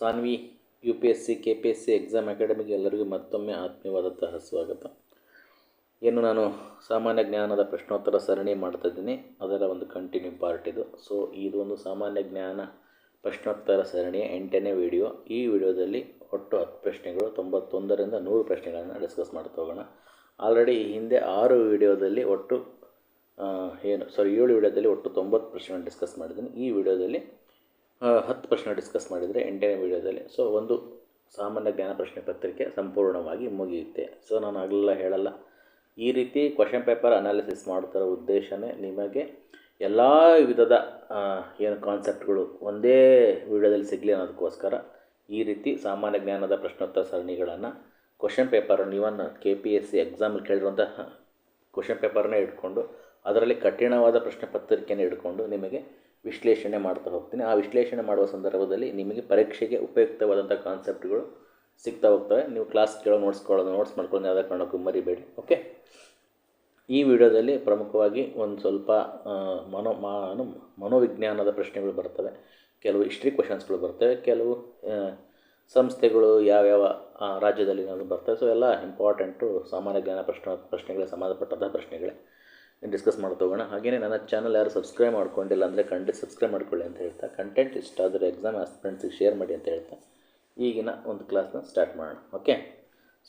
Sanvi, U P S C, K P S C exam ಅಕಾಡೆಮಿಗೆ ಎಲ್ಲರಿಗೂ ಮತ್ತೊಮ್ಮೆ ಆತ್ಮೀಯವಾದಂತಹ ಸ್ವಾಗತ. ಏನು ನಾನು ಸಾಮಾನ್ಯ ಜ್ಞಾನದ ಪ್ರಶ್ನೋತ್ತರ ಸರಣಿ ಮಾಡ್ತಾ ಇದ್ದೀನಿ. ಅದರ ಒಂದು ಕಂಟಿನ್ಯೂ ಪಾರ್ಟ್ ಇದು. ಸೊ ಇದೊಂದು ಸಾಮಾನ್ಯ ಜ್ಞಾನ ಪ್ರಶ್ನೋತ್ತರ ಸರಣಿಯ ಎಂಟನೇ ವಿಡಿಯೋ ಈ ವಿಡಿಯೋದಲ್ಲಿ ಒಟ್ಟು ಹತ್ತು ಪ್ರಶ್ನೆಗಳು, ತೊಂಬತ್ತೊಂದರಿಂದ ನೂರು ಪ್ರಶ್ನೆಗಳನ್ನು ಡಿಸ್ಕಸ್ ಮಾಡ್ತಾ ಹೋಗೋಣ. ಆಲ್ರೆಡಿ ಈ ಹಿಂದೆ ಆರು ವಿಡಿಯೋದಲ್ಲಿ ಒಟ್ಟು ಏನು ಸಾರಿ ಏಳು ವಿಡಿಯೋದಲ್ಲಿ ಒಟ್ಟು ತೊಂಬತ್ತು ಪ್ರಶ್ನೆಗಳನ್ನು ಡಿಸ್ಕಸ್ ಮಾಡಿದ್ದೀನಿ. ಈ ವಿಡಿಯೋದಲ್ಲಿ ಹತ್ತು ಪ್ರಶ್ನೆ ಡಿಸ್ಕಸ್ ಮಾಡಿದರೆ ಎಂಟನೇ ವಿಡಿಯೋದಲ್ಲಿ. ಸೊ ಒಂದು ಸಾಮಾನ್ಯ ಜ್ಞಾನ ಪ್ರಶ್ನೆ ಪತ್ರಿಕೆ ಸಂಪೂರ್ಣವಾಗಿ ಮುಗಿಯುತ್ತೆ. ಸೊ ನಾನು ಆಗಲೆಲ್ಲ ಹೇಳಲ್ಲ. ಈ ರೀತಿ ಕ್ವಶನ್ ಪೇಪರ್ ಅನಾಲಿಸಿಸ್ ಮಾಡ್ತಿರೋ ಉದ್ದೇಶವೇ ನಿಮಗೆ ಎಲ್ಲ ವಿಧದ ಏನು ಕಾನ್ಸೆಪ್ಟ್ಗಳು ಒಂದೇ ವಿಡಿಯೋದಲ್ಲಿ ಸಿಗಲಿ ಅನ್ನೋದಕ್ಕೋಸ್ಕರ ಈ ರೀತಿ ಸಾಮಾನ್ಯ ಜ್ಞಾನದ ಪ್ರಶ್ನೋತ್ತರ ಸರಣಿಗಳನ್ನು question ಪೇಪರನ್ನು even K P S C ಎಕ್ಸಾಮಲ್ಲಿ ಕೇಳಿರುವಂತಹ ಕ್ವಶನ್ ಪೇಪರ್ನೇ ಇಟ್ಕೊಂಡು, ಅದರಲ್ಲಿ ಕಠಿಣವಾದ ಪ್ರಶ್ನೆ ಪತ್ರಿಕೆಯನ್ನು ಇಟ್ಕೊಂಡು ನಿಮಗೆ ವಿಶ್ಲೇಷಣೆ ಮಾಡ್ತಾ ಹೋಗ್ತೀನಿ. ಆ ವಿಶ್ಲೇಷಣೆ ಮಾಡುವ ಸಂದರ್ಭದಲ್ಲಿ ನಿಮಗೆ ಪರೀಕ್ಷೆಗೆ ಉಪಯುಕ್ತವಾದಂಥ ಕಾನ್ಸೆಪ್ಟ್ಗಳು ಸಿಗ್ತಾ ಹೋಗ್ತವೆ. ನೀವು ಕ್ಲಾಸ್ ಕೇಳೋ ನೋಡ್ಸ್ಕೊಳ್ಳೋದು ನೋಟ್ಸ್ ಮಾಡ್ಕೊಳ್ಳೋದು ಯಾವುದೇ ಕಾರಣಕ್ಕೂ ಮರಿಬೇಡಿ. ಓಕೆ ಈ ವಿಡಿಯೋದಲ್ಲಿ ಪ್ರಮುಖವಾಗಿ ಒಂದು ಸ್ವಲ್ಪ ಮನೋ ಮಾನು ಮನೋವಿಜ್ಞಾನದ ಪ್ರಶ್ನೆಗಳು ಬರ್ತವೆ. ಕೆಲವು ಹಿಸ್ಟ್ರಿ ಕ್ವಶನ್ಸ್ಗಳು ಬರ್ತವೆ. ಕೆಲವು ಸಂಸ್ಥೆಗಳು ಯಾವ್ಯಾವ ರಾಜ್ಯದಲ್ಲಿ ಏನಾದ್ರು ಬರ್ತವೆ. ಸೊ ಎಲ್ಲ ಇಂಪಾರ್ಟೆಂಟು ಸಾಮಾನ್ಯ ಜ್ಞಾನ ಪ್ರಶ್ನೆ, ಪ್ರಶ್ನೆಗಳಿಗೆ ಸಂಬಂಧಪಟ್ಟಂಥ ಪ್ರಶ್ನೆಗಳೇ. ಡಿಸ್ಕಸ್ ಮಾಡ್ತಾ ಹೋಗೋಣ ಹಾಗೆಯೇ ನನ್ನ ಚಾನಲ್ ಯಾರು ಸಬ್ಸ್ಕ್ರೈಬ್ ಮಾಡ್ಕೊಂಡಿಲ್ಲ ಅಂದರೆ ಖಂಡಿತ ಸಬ್ಸ್ಕ್ರೈಬ್ ಮಾಡ್ಕೊಳ್ಳಿ ಅಂತ ಹೇಳ್ತಾ ಕಂಟೆಂಟ್ ಇಷ್ಟ ಆದರೆ ಎಕ್ಸಾಮ್ ಆಸ್ಪಿರೆಂಟ್ಸಿಗೆ ಶೇರ್ ಮಾಡಿ ಅಂತ ಹೇಳ್ತಾ, ಈಗಿನ ಒಂದು ಕ್ಲಾಸ್ನ ಸ್ಟಾರ್ಟ್ ಮಾಡೋಣ. ಓಕೆ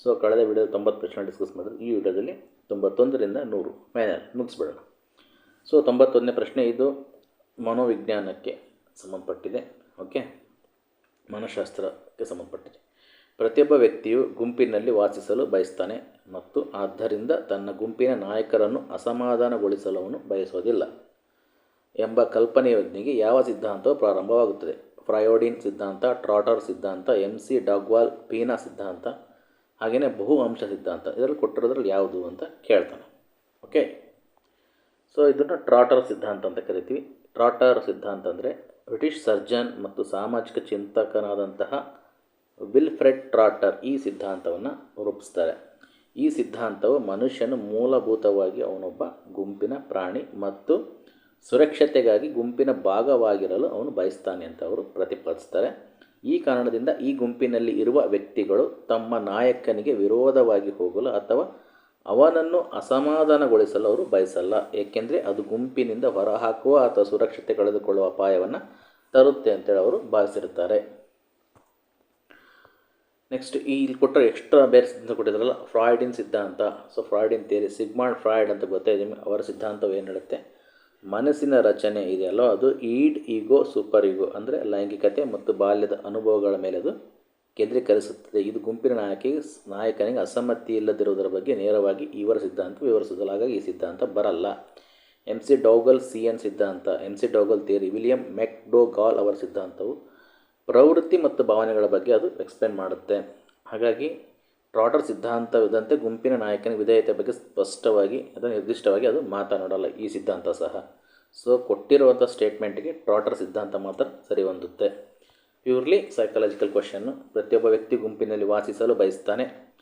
ಸೊ ಕಳೆದ ವಿಡಿಯೋ ತೊಂಬತ್ತು ಪ್ರಶ್ನೆ ಡಿಸ್ಕಸ್ ಮಾಡಿದ್ರು. ಈ ವಿಡಿಯೋದಲ್ಲಿ ತೊಂಬತ್ತೊಂದರಿಂದ ನೂರು ಫೈನಲ್ ಮುಗಿಸ್ಬಿಡೋಣ. ಸೊ ತೊಂಬತ್ತೊಂದನೇ ಪ್ರಶ್ನೆ ಇದು, ಮನೋವಿಜ್ಞಾನಕ್ಕೆ ಸಂಬಂಧಪಟ್ಟಿದೆ. ಓಕೆ ಮನಃಶಾಸ್ತ್ರಕ್ಕೆ ಸಂಬಂಧಪಟ್ಟಿದೆ. ಪ್ರತಿಯೊಬ್ಬ ವ್ಯಕ್ತಿಯು ಗುಂಪಿನಲ್ಲಿ ವಾಸಿಸಲು ಬಯಸ್ತಾನೆ ಮತ್ತು ಆದ್ದರಿಂದ ತನ್ನ ಗುಂಪಿನ ನಾಯಕರನ್ನು ಅಸಮಾಧಾನಗೊಳಿಸಲು ಅವನು ಬಯಸೋದಿಲ್ಲ ಎಂಬ ಕಲ್ಪನೆಯೊಂದಿಗೆ ಯಾವ ಸಿದ್ಧಾಂತವು ಪ್ರಾರಂಭವಾಗುತ್ತದೆ. ಫ್ರಯೋಡಿನ್ ಸಿದ್ಧಾಂತ, ಟ್ರಾಟರ್ ಸಿದ್ಧಾಂತ ಎಂ ಸಿ ಡಾಗ್ವಾಲ್, ಪೀನಾ ಸಿದ್ಧಾಂತ, ಹಾಗೆಯೇ ಬಹು ಅಂಶ ಸಿದ್ಧಾಂತ. ಇದರಲ್ಲಿ ಕೊಟ್ಟಿರೋದ್ರಲ್ಲಿ ಯಾವುದು ಅಂತ ಕೇಳ್ತಾನೆ. ಓಕೆ? ಸೊ ಇದನ್ನು ಟ್ರಾಟರ್ ಸಿದ್ಧಾಂತ ಅಂತ ಕರಿತೀವಿ. ಟ್ರಾಟರ್ ಸಿದ್ಧಾಂತ ಅಂದರೆ ಬ್ರಿಟಿಷ್ ಸರ್ಜನ್ ಮತ್ತು ಸಾಮಾಜಿಕ ಚಿಂತಕನಾದಂತಹ ವಿಲ್ಫ್ರೆಡ್ ಟ್ರಾಟರ್ ಈ ಸಿದ್ಧಾಂತವನ್ನು ರೂಪಿಸ್ತಾರೆ. ಈ ಸಿದ್ಧಾಂತವು ಮನುಷ್ಯನು ಮೂಲಭೂತವಾಗಿ ಅವನೊಬ್ಬ ಗುಂಪಿನ ಪ್ರಾಣಿ ಮತ್ತು ಸುರಕ್ಷತೆಗಾಗಿ ಗುಂಪಿನ ಭಾಗವಾಗಿರಲು ಅವನು ಬಯಸ್ತಾನೆ ಅಂತ ಅವರು ಪ್ರತಿಪಾದಿಸ್ತಾರೆ. ಈ ಕಾರಣದಿಂದ ಈ ಗುಂಪಿನಲ್ಲಿ ಇರುವ ವ್ಯಕ್ತಿಗಳು ತಮ್ಮ ನಾಯಕನಿಗೆ ವಿರೋಧವಾಗಿ ಹೋಗಲು ಅಥವಾ ಅವನನ್ನು ಅಸಮಾಧಾನಗೊಳಿಸಲು ಅವರು ಬಯಸಲ್ಲ. ಏಕೆಂದರೆ ಅದು ಗುಂಪಿನಿಂದ ಹೊರಹಾಕುವ ಅಥವಾ ಸುರಕ್ಷತೆ ಕಳೆದುಕೊಳ್ಳುವ ಅಪಾಯವನ್ನು ತರುತ್ತೆ ಅಂತೇಳಿ ಅವರು ಭಾವಿಸಿರುತ್ತಾರೆ. ನೆಕ್ಸ್ಟ್ ಈ ಇಲ್ಲಿ ಕೊಟ್ಟರೆ ಎಕ್ಸ್ಟ್ರಾ ಬೇರೆ ಸಿದ್ಧಾಂತ ಕೊಟ್ಟಿದ್ರಲ್ಲ ಫ್ರಾಯ್ಡಿನ್ ಸಿದ್ಧಾಂತ. ಸೊ ಫ್ರಾಯ್ಡಿನ್ ಥಿಯರಿ ಸಿಗ್ಮಾಂಡ್ ಫ್ರಾಯ್ಡ್ ಅಂತ ಗೊತ್ತಾಯಿದೆ ಅವರ ಸಿದ್ಧಾಂತವು ಏನು ಹೇಳುತ್ತೆ? ಮನಸ್ಸಿನ ರಚನೆ ಇದೆಯಲ್ಲೋ ಅದು? ಈಡ್ ಈಗೋ ಸೂಪರ್ ಈಗೋ ಅಂದರೆ ಲೈಂಗಿಕತೆ ಮತ್ತು ಬಾಲ್ಯದ ಅನುಭವಗಳ ಮೇಲೆ ಅದು ಕೇಂದ್ರೀಕರಿಸುತ್ತದೆ. ಇದು ಗುಂಪಿನ ನಾಯಕಿಗೆ, ನಾಯಕನಿಗೆ ಅಸಮ್ಮತಿ ಇಲ್ಲದಿರುವುದರ ಬಗ್ಗೆ ನೇರವಾಗಿ ಇವರ ಸಿದ್ಧಾಂತ ವಿವರಿಸುವುದಿಲ್ಲ. ಹಾಗಾಗಿ ಈ ಸಿದ್ಧಾಂತ ಬರಲ್ಲ. ಎಂ ಸಿ ಡೌಗಲ್ ಸಿ ಎನ್ ಸಿದ್ಧಾಂತ. M C ಡೌಗಲ್ theory William McDougall ಅವರ ಸಿದ್ಧಾಂತವು ಪ್ರವೃತ್ತಿ ಮತ್ತು ಭಾವನೆಗಳ ಬಗ್ಗೆ ಅದು ಎಕ್ಸ್ಪ್ಲೇನ್ ಮಾಡುತ್ತೆ. ಹಾಗಾಗಿ ಟ್ರಾಟರ್ ಸಿದ್ಧಾಂತವಿದ್ದಂತೆ ಗುಂಪಿನ ನಾಯಕನ ವಿಧೇಯತೆ ಬಗ್ಗೆ ಸ್ಪಷ್ಟವಾಗಿ ಅಥವಾ ನಿರ್ದಿಷ್ಟವಾಗಿ ಅದು ಮಾತನಾಡಲ್ಲ. ಈ ಸಿದ್ಧಾಂತ ಸಹ. ಸೊ ಕೊಟ್ಟಿರುವಂಥ ಸ್ಟೇಟ್ಮೆಂಟ್ಗೆ ಟ್ರಾಟರ್ ಸಿದ್ಧಾಂತ ಮಾತ್ರ ಸರಿ ಹೊಂದುತ್ತೆ. ಪ್ಯೂರ್ಲಿ ಸೈಕಾಲಜಿಕಲ್ ಕ್ವಶನ್ನು ಪ್ರತಿಯೊಬ್ಬ ವ್ಯಕ್ತಿ ಗುಂಪಿನಲ್ಲಿ ವಾಸಿಸಲು ಬಯಸ್ತಾನೆ.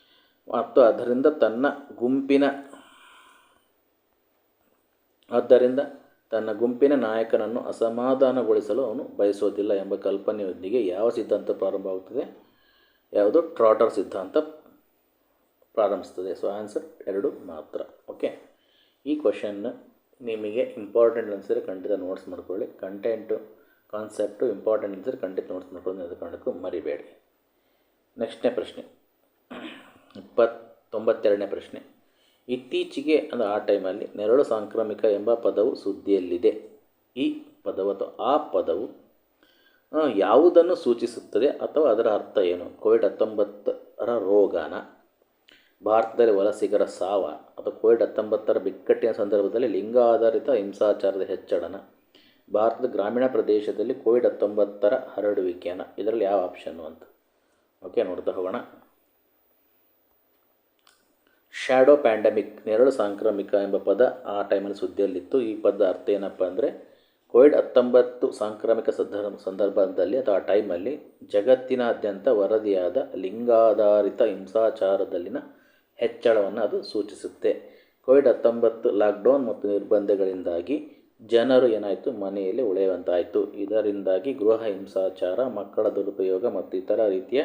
ಮತ್ತು ಅದರಿಂದ ತನ್ನ ಗುಂಪಿನ, ಆದ್ದರಿಂದ ತನ್ನ ಗುಂಪಿನ ನಾಯಕನನ್ನು ಅಸಮಾಧಾನಗೊಳಿಸಲು ಅವನು ಬಯಸೋದಿಲ್ಲ ಎಂಬ ಕಲ್ಪನೆಯೊಂದಿಗೆ ಯಾವ ಸಿದ್ಧಾಂತ ಪ್ರಾರಂಭವಾಗುತ್ತದೆ? ಯಾವುದು? ಟ್ರಾಟರ್ ಸಿದ್ಧಾಂತ ಪ್ರಾರಂಭಿಸ್ತದೆ ಸೊ ಆನ್ಸರ್ ಎರಡು ಮಾತ್ರ. ಓಕೆ ಈ ಕ್ವಶನ್ನ ನಿಮಗೆ ಇಂಪಾರ್ಟೆಂಟ್ ಅನಿಸಿದ್ರೆ ಖಂಡಿತ ನೋಟ್ಸ್ ಮಾಡ್ಕೊಳ್ಳಿ. ಕಂಟೆಂಟು ಕಾನ್ಸೆಪ್ಟು ಇಂಪಾರ್ಟೆಂಟ್ ಅನಿಸಿದ್ರೆ ಖಂಡಿತ ನೋಟ್ಸ್ ಮಾಡ್ಕೊಳ್ಳಿ. ಅದು ಕಾರಣಕ್ಕೂ ಮರಿಬೇಡಿ. ನೆಕ್ಸ್ಟ್ನೇ ಪ್ರಶ್ನೆ. ಇಪ್ಪತ್ತೊಂಬತ್ತೆರಡನೇ ಪ್ರಶ್ನೆ. ಇತ್ತೀಚೆಗೆ ಅಂದರೆ ಆ ಟೈಮಲ್ಲಿ ನೆರಳು ಸಾಂಕ್ರಾಮಿಕ ಎಂಬ ಪದವು ಸುದ್ದಿಯಲ್ಲಿದೆ. ಈ ಪದವು ಅಥವಾ ಆ ಪದವು ಯಾವುದನ್ನು ಸೂಚಿಸುತ್ತದೆ ಅಥವಾ ಅದರ ಅರ್ಥ ಏನು? ಕೋವಿಡ್ ಹತ್ತೊಂಬತ್ತರ ರೋಗನ? ಭಾರತದಲ್ಲಿ ವಲಸಿಗರ ಸಾವ ಅಥವಾ ಕೋವಿಡ್ ಹತ್ತೊಂಬತ್ತರ ಬಿಕ್ಕಟ್ಟಿನ ಸಂದರ್ಭದಲ್ಲಿ ಲಿಂಗ ಆಧಾರಿತ ಹಿಂಸಾಚಾರದ ಹೆಚ್ಚಳನ? ಭಾರತದ ಗ್ರಾಮೀಣ ಪ್ರದೇಶದಲ್ಲಿ ಕೋವಿಡ್ ಹತ್ತೊಂಬತ್ತರ ಹರಡುವಿಕೆಯನ್ನು? ಇದರಲ್ಲಿ ಯಾವ ಆಪ್ಷನ್ನು ಅಂತ? ಓಕೆ ನೋಡ್ತಾ ಹೋಗೋಣ. ಶ್ಯಾಡೋ ಪ್ಯಾಂಡಮಿಕ್ ನೆರಳು ಸಾಂಕ್ರಾಮಿಕ ಎಂಬ ಪದ ಆ ಟೈಮಲ್ಲಿ ಸುದ್ದಿಯಲ್ಲಿತ್ತು. ಈ ಪದದ ಅರ್ಥ ಏನಪ್ಪ ಅಂದರೆ ಕೋವಿಡ್ ಹತ್ತೊಂಬತ್ತು ಸಾಂಕ್ರಾಮಿಕ ಸಂದರ್ಭ ಸಂದರ್ಭದಲ್ಲಿ ಅಥವಾ ಆ ಟೈಮಲ್ಲಿ ಜಗತ್ತಿನಾದ್ಯಂತ ವರದಿಯಾದ ಲಿಂಗಾಧಾರಿತ ಹಿಂಸಾಚಾರದಲ್ಲಿನ ಹೆಚ್ಚಳವನ್ನು ಅದು ಸೂಚಿಸುತ್ತೆ. ಕೋವಿಡ್ ಹತ್ತೊಂಬತ್ತು ಲಾಕ್ಡೌನ್ ಮತ್ತು ನಿರ್ಬಂಧಗಳಿಂದಾಗಿ ಜನರು ಏನಾಯಿತು? ಮನೆಯಲ್ಲಿ ಉಳಿಯುವಂತಾಯಿತು. ಇದರಿಂದಾಗಿ ಗೃಹ ಹಿಂಸಾಚಾರ, ಮಕ್ಕಳ ದುರುಪಯೋಗ ಮತ್ತು ಇತರ ರೀತಿಯ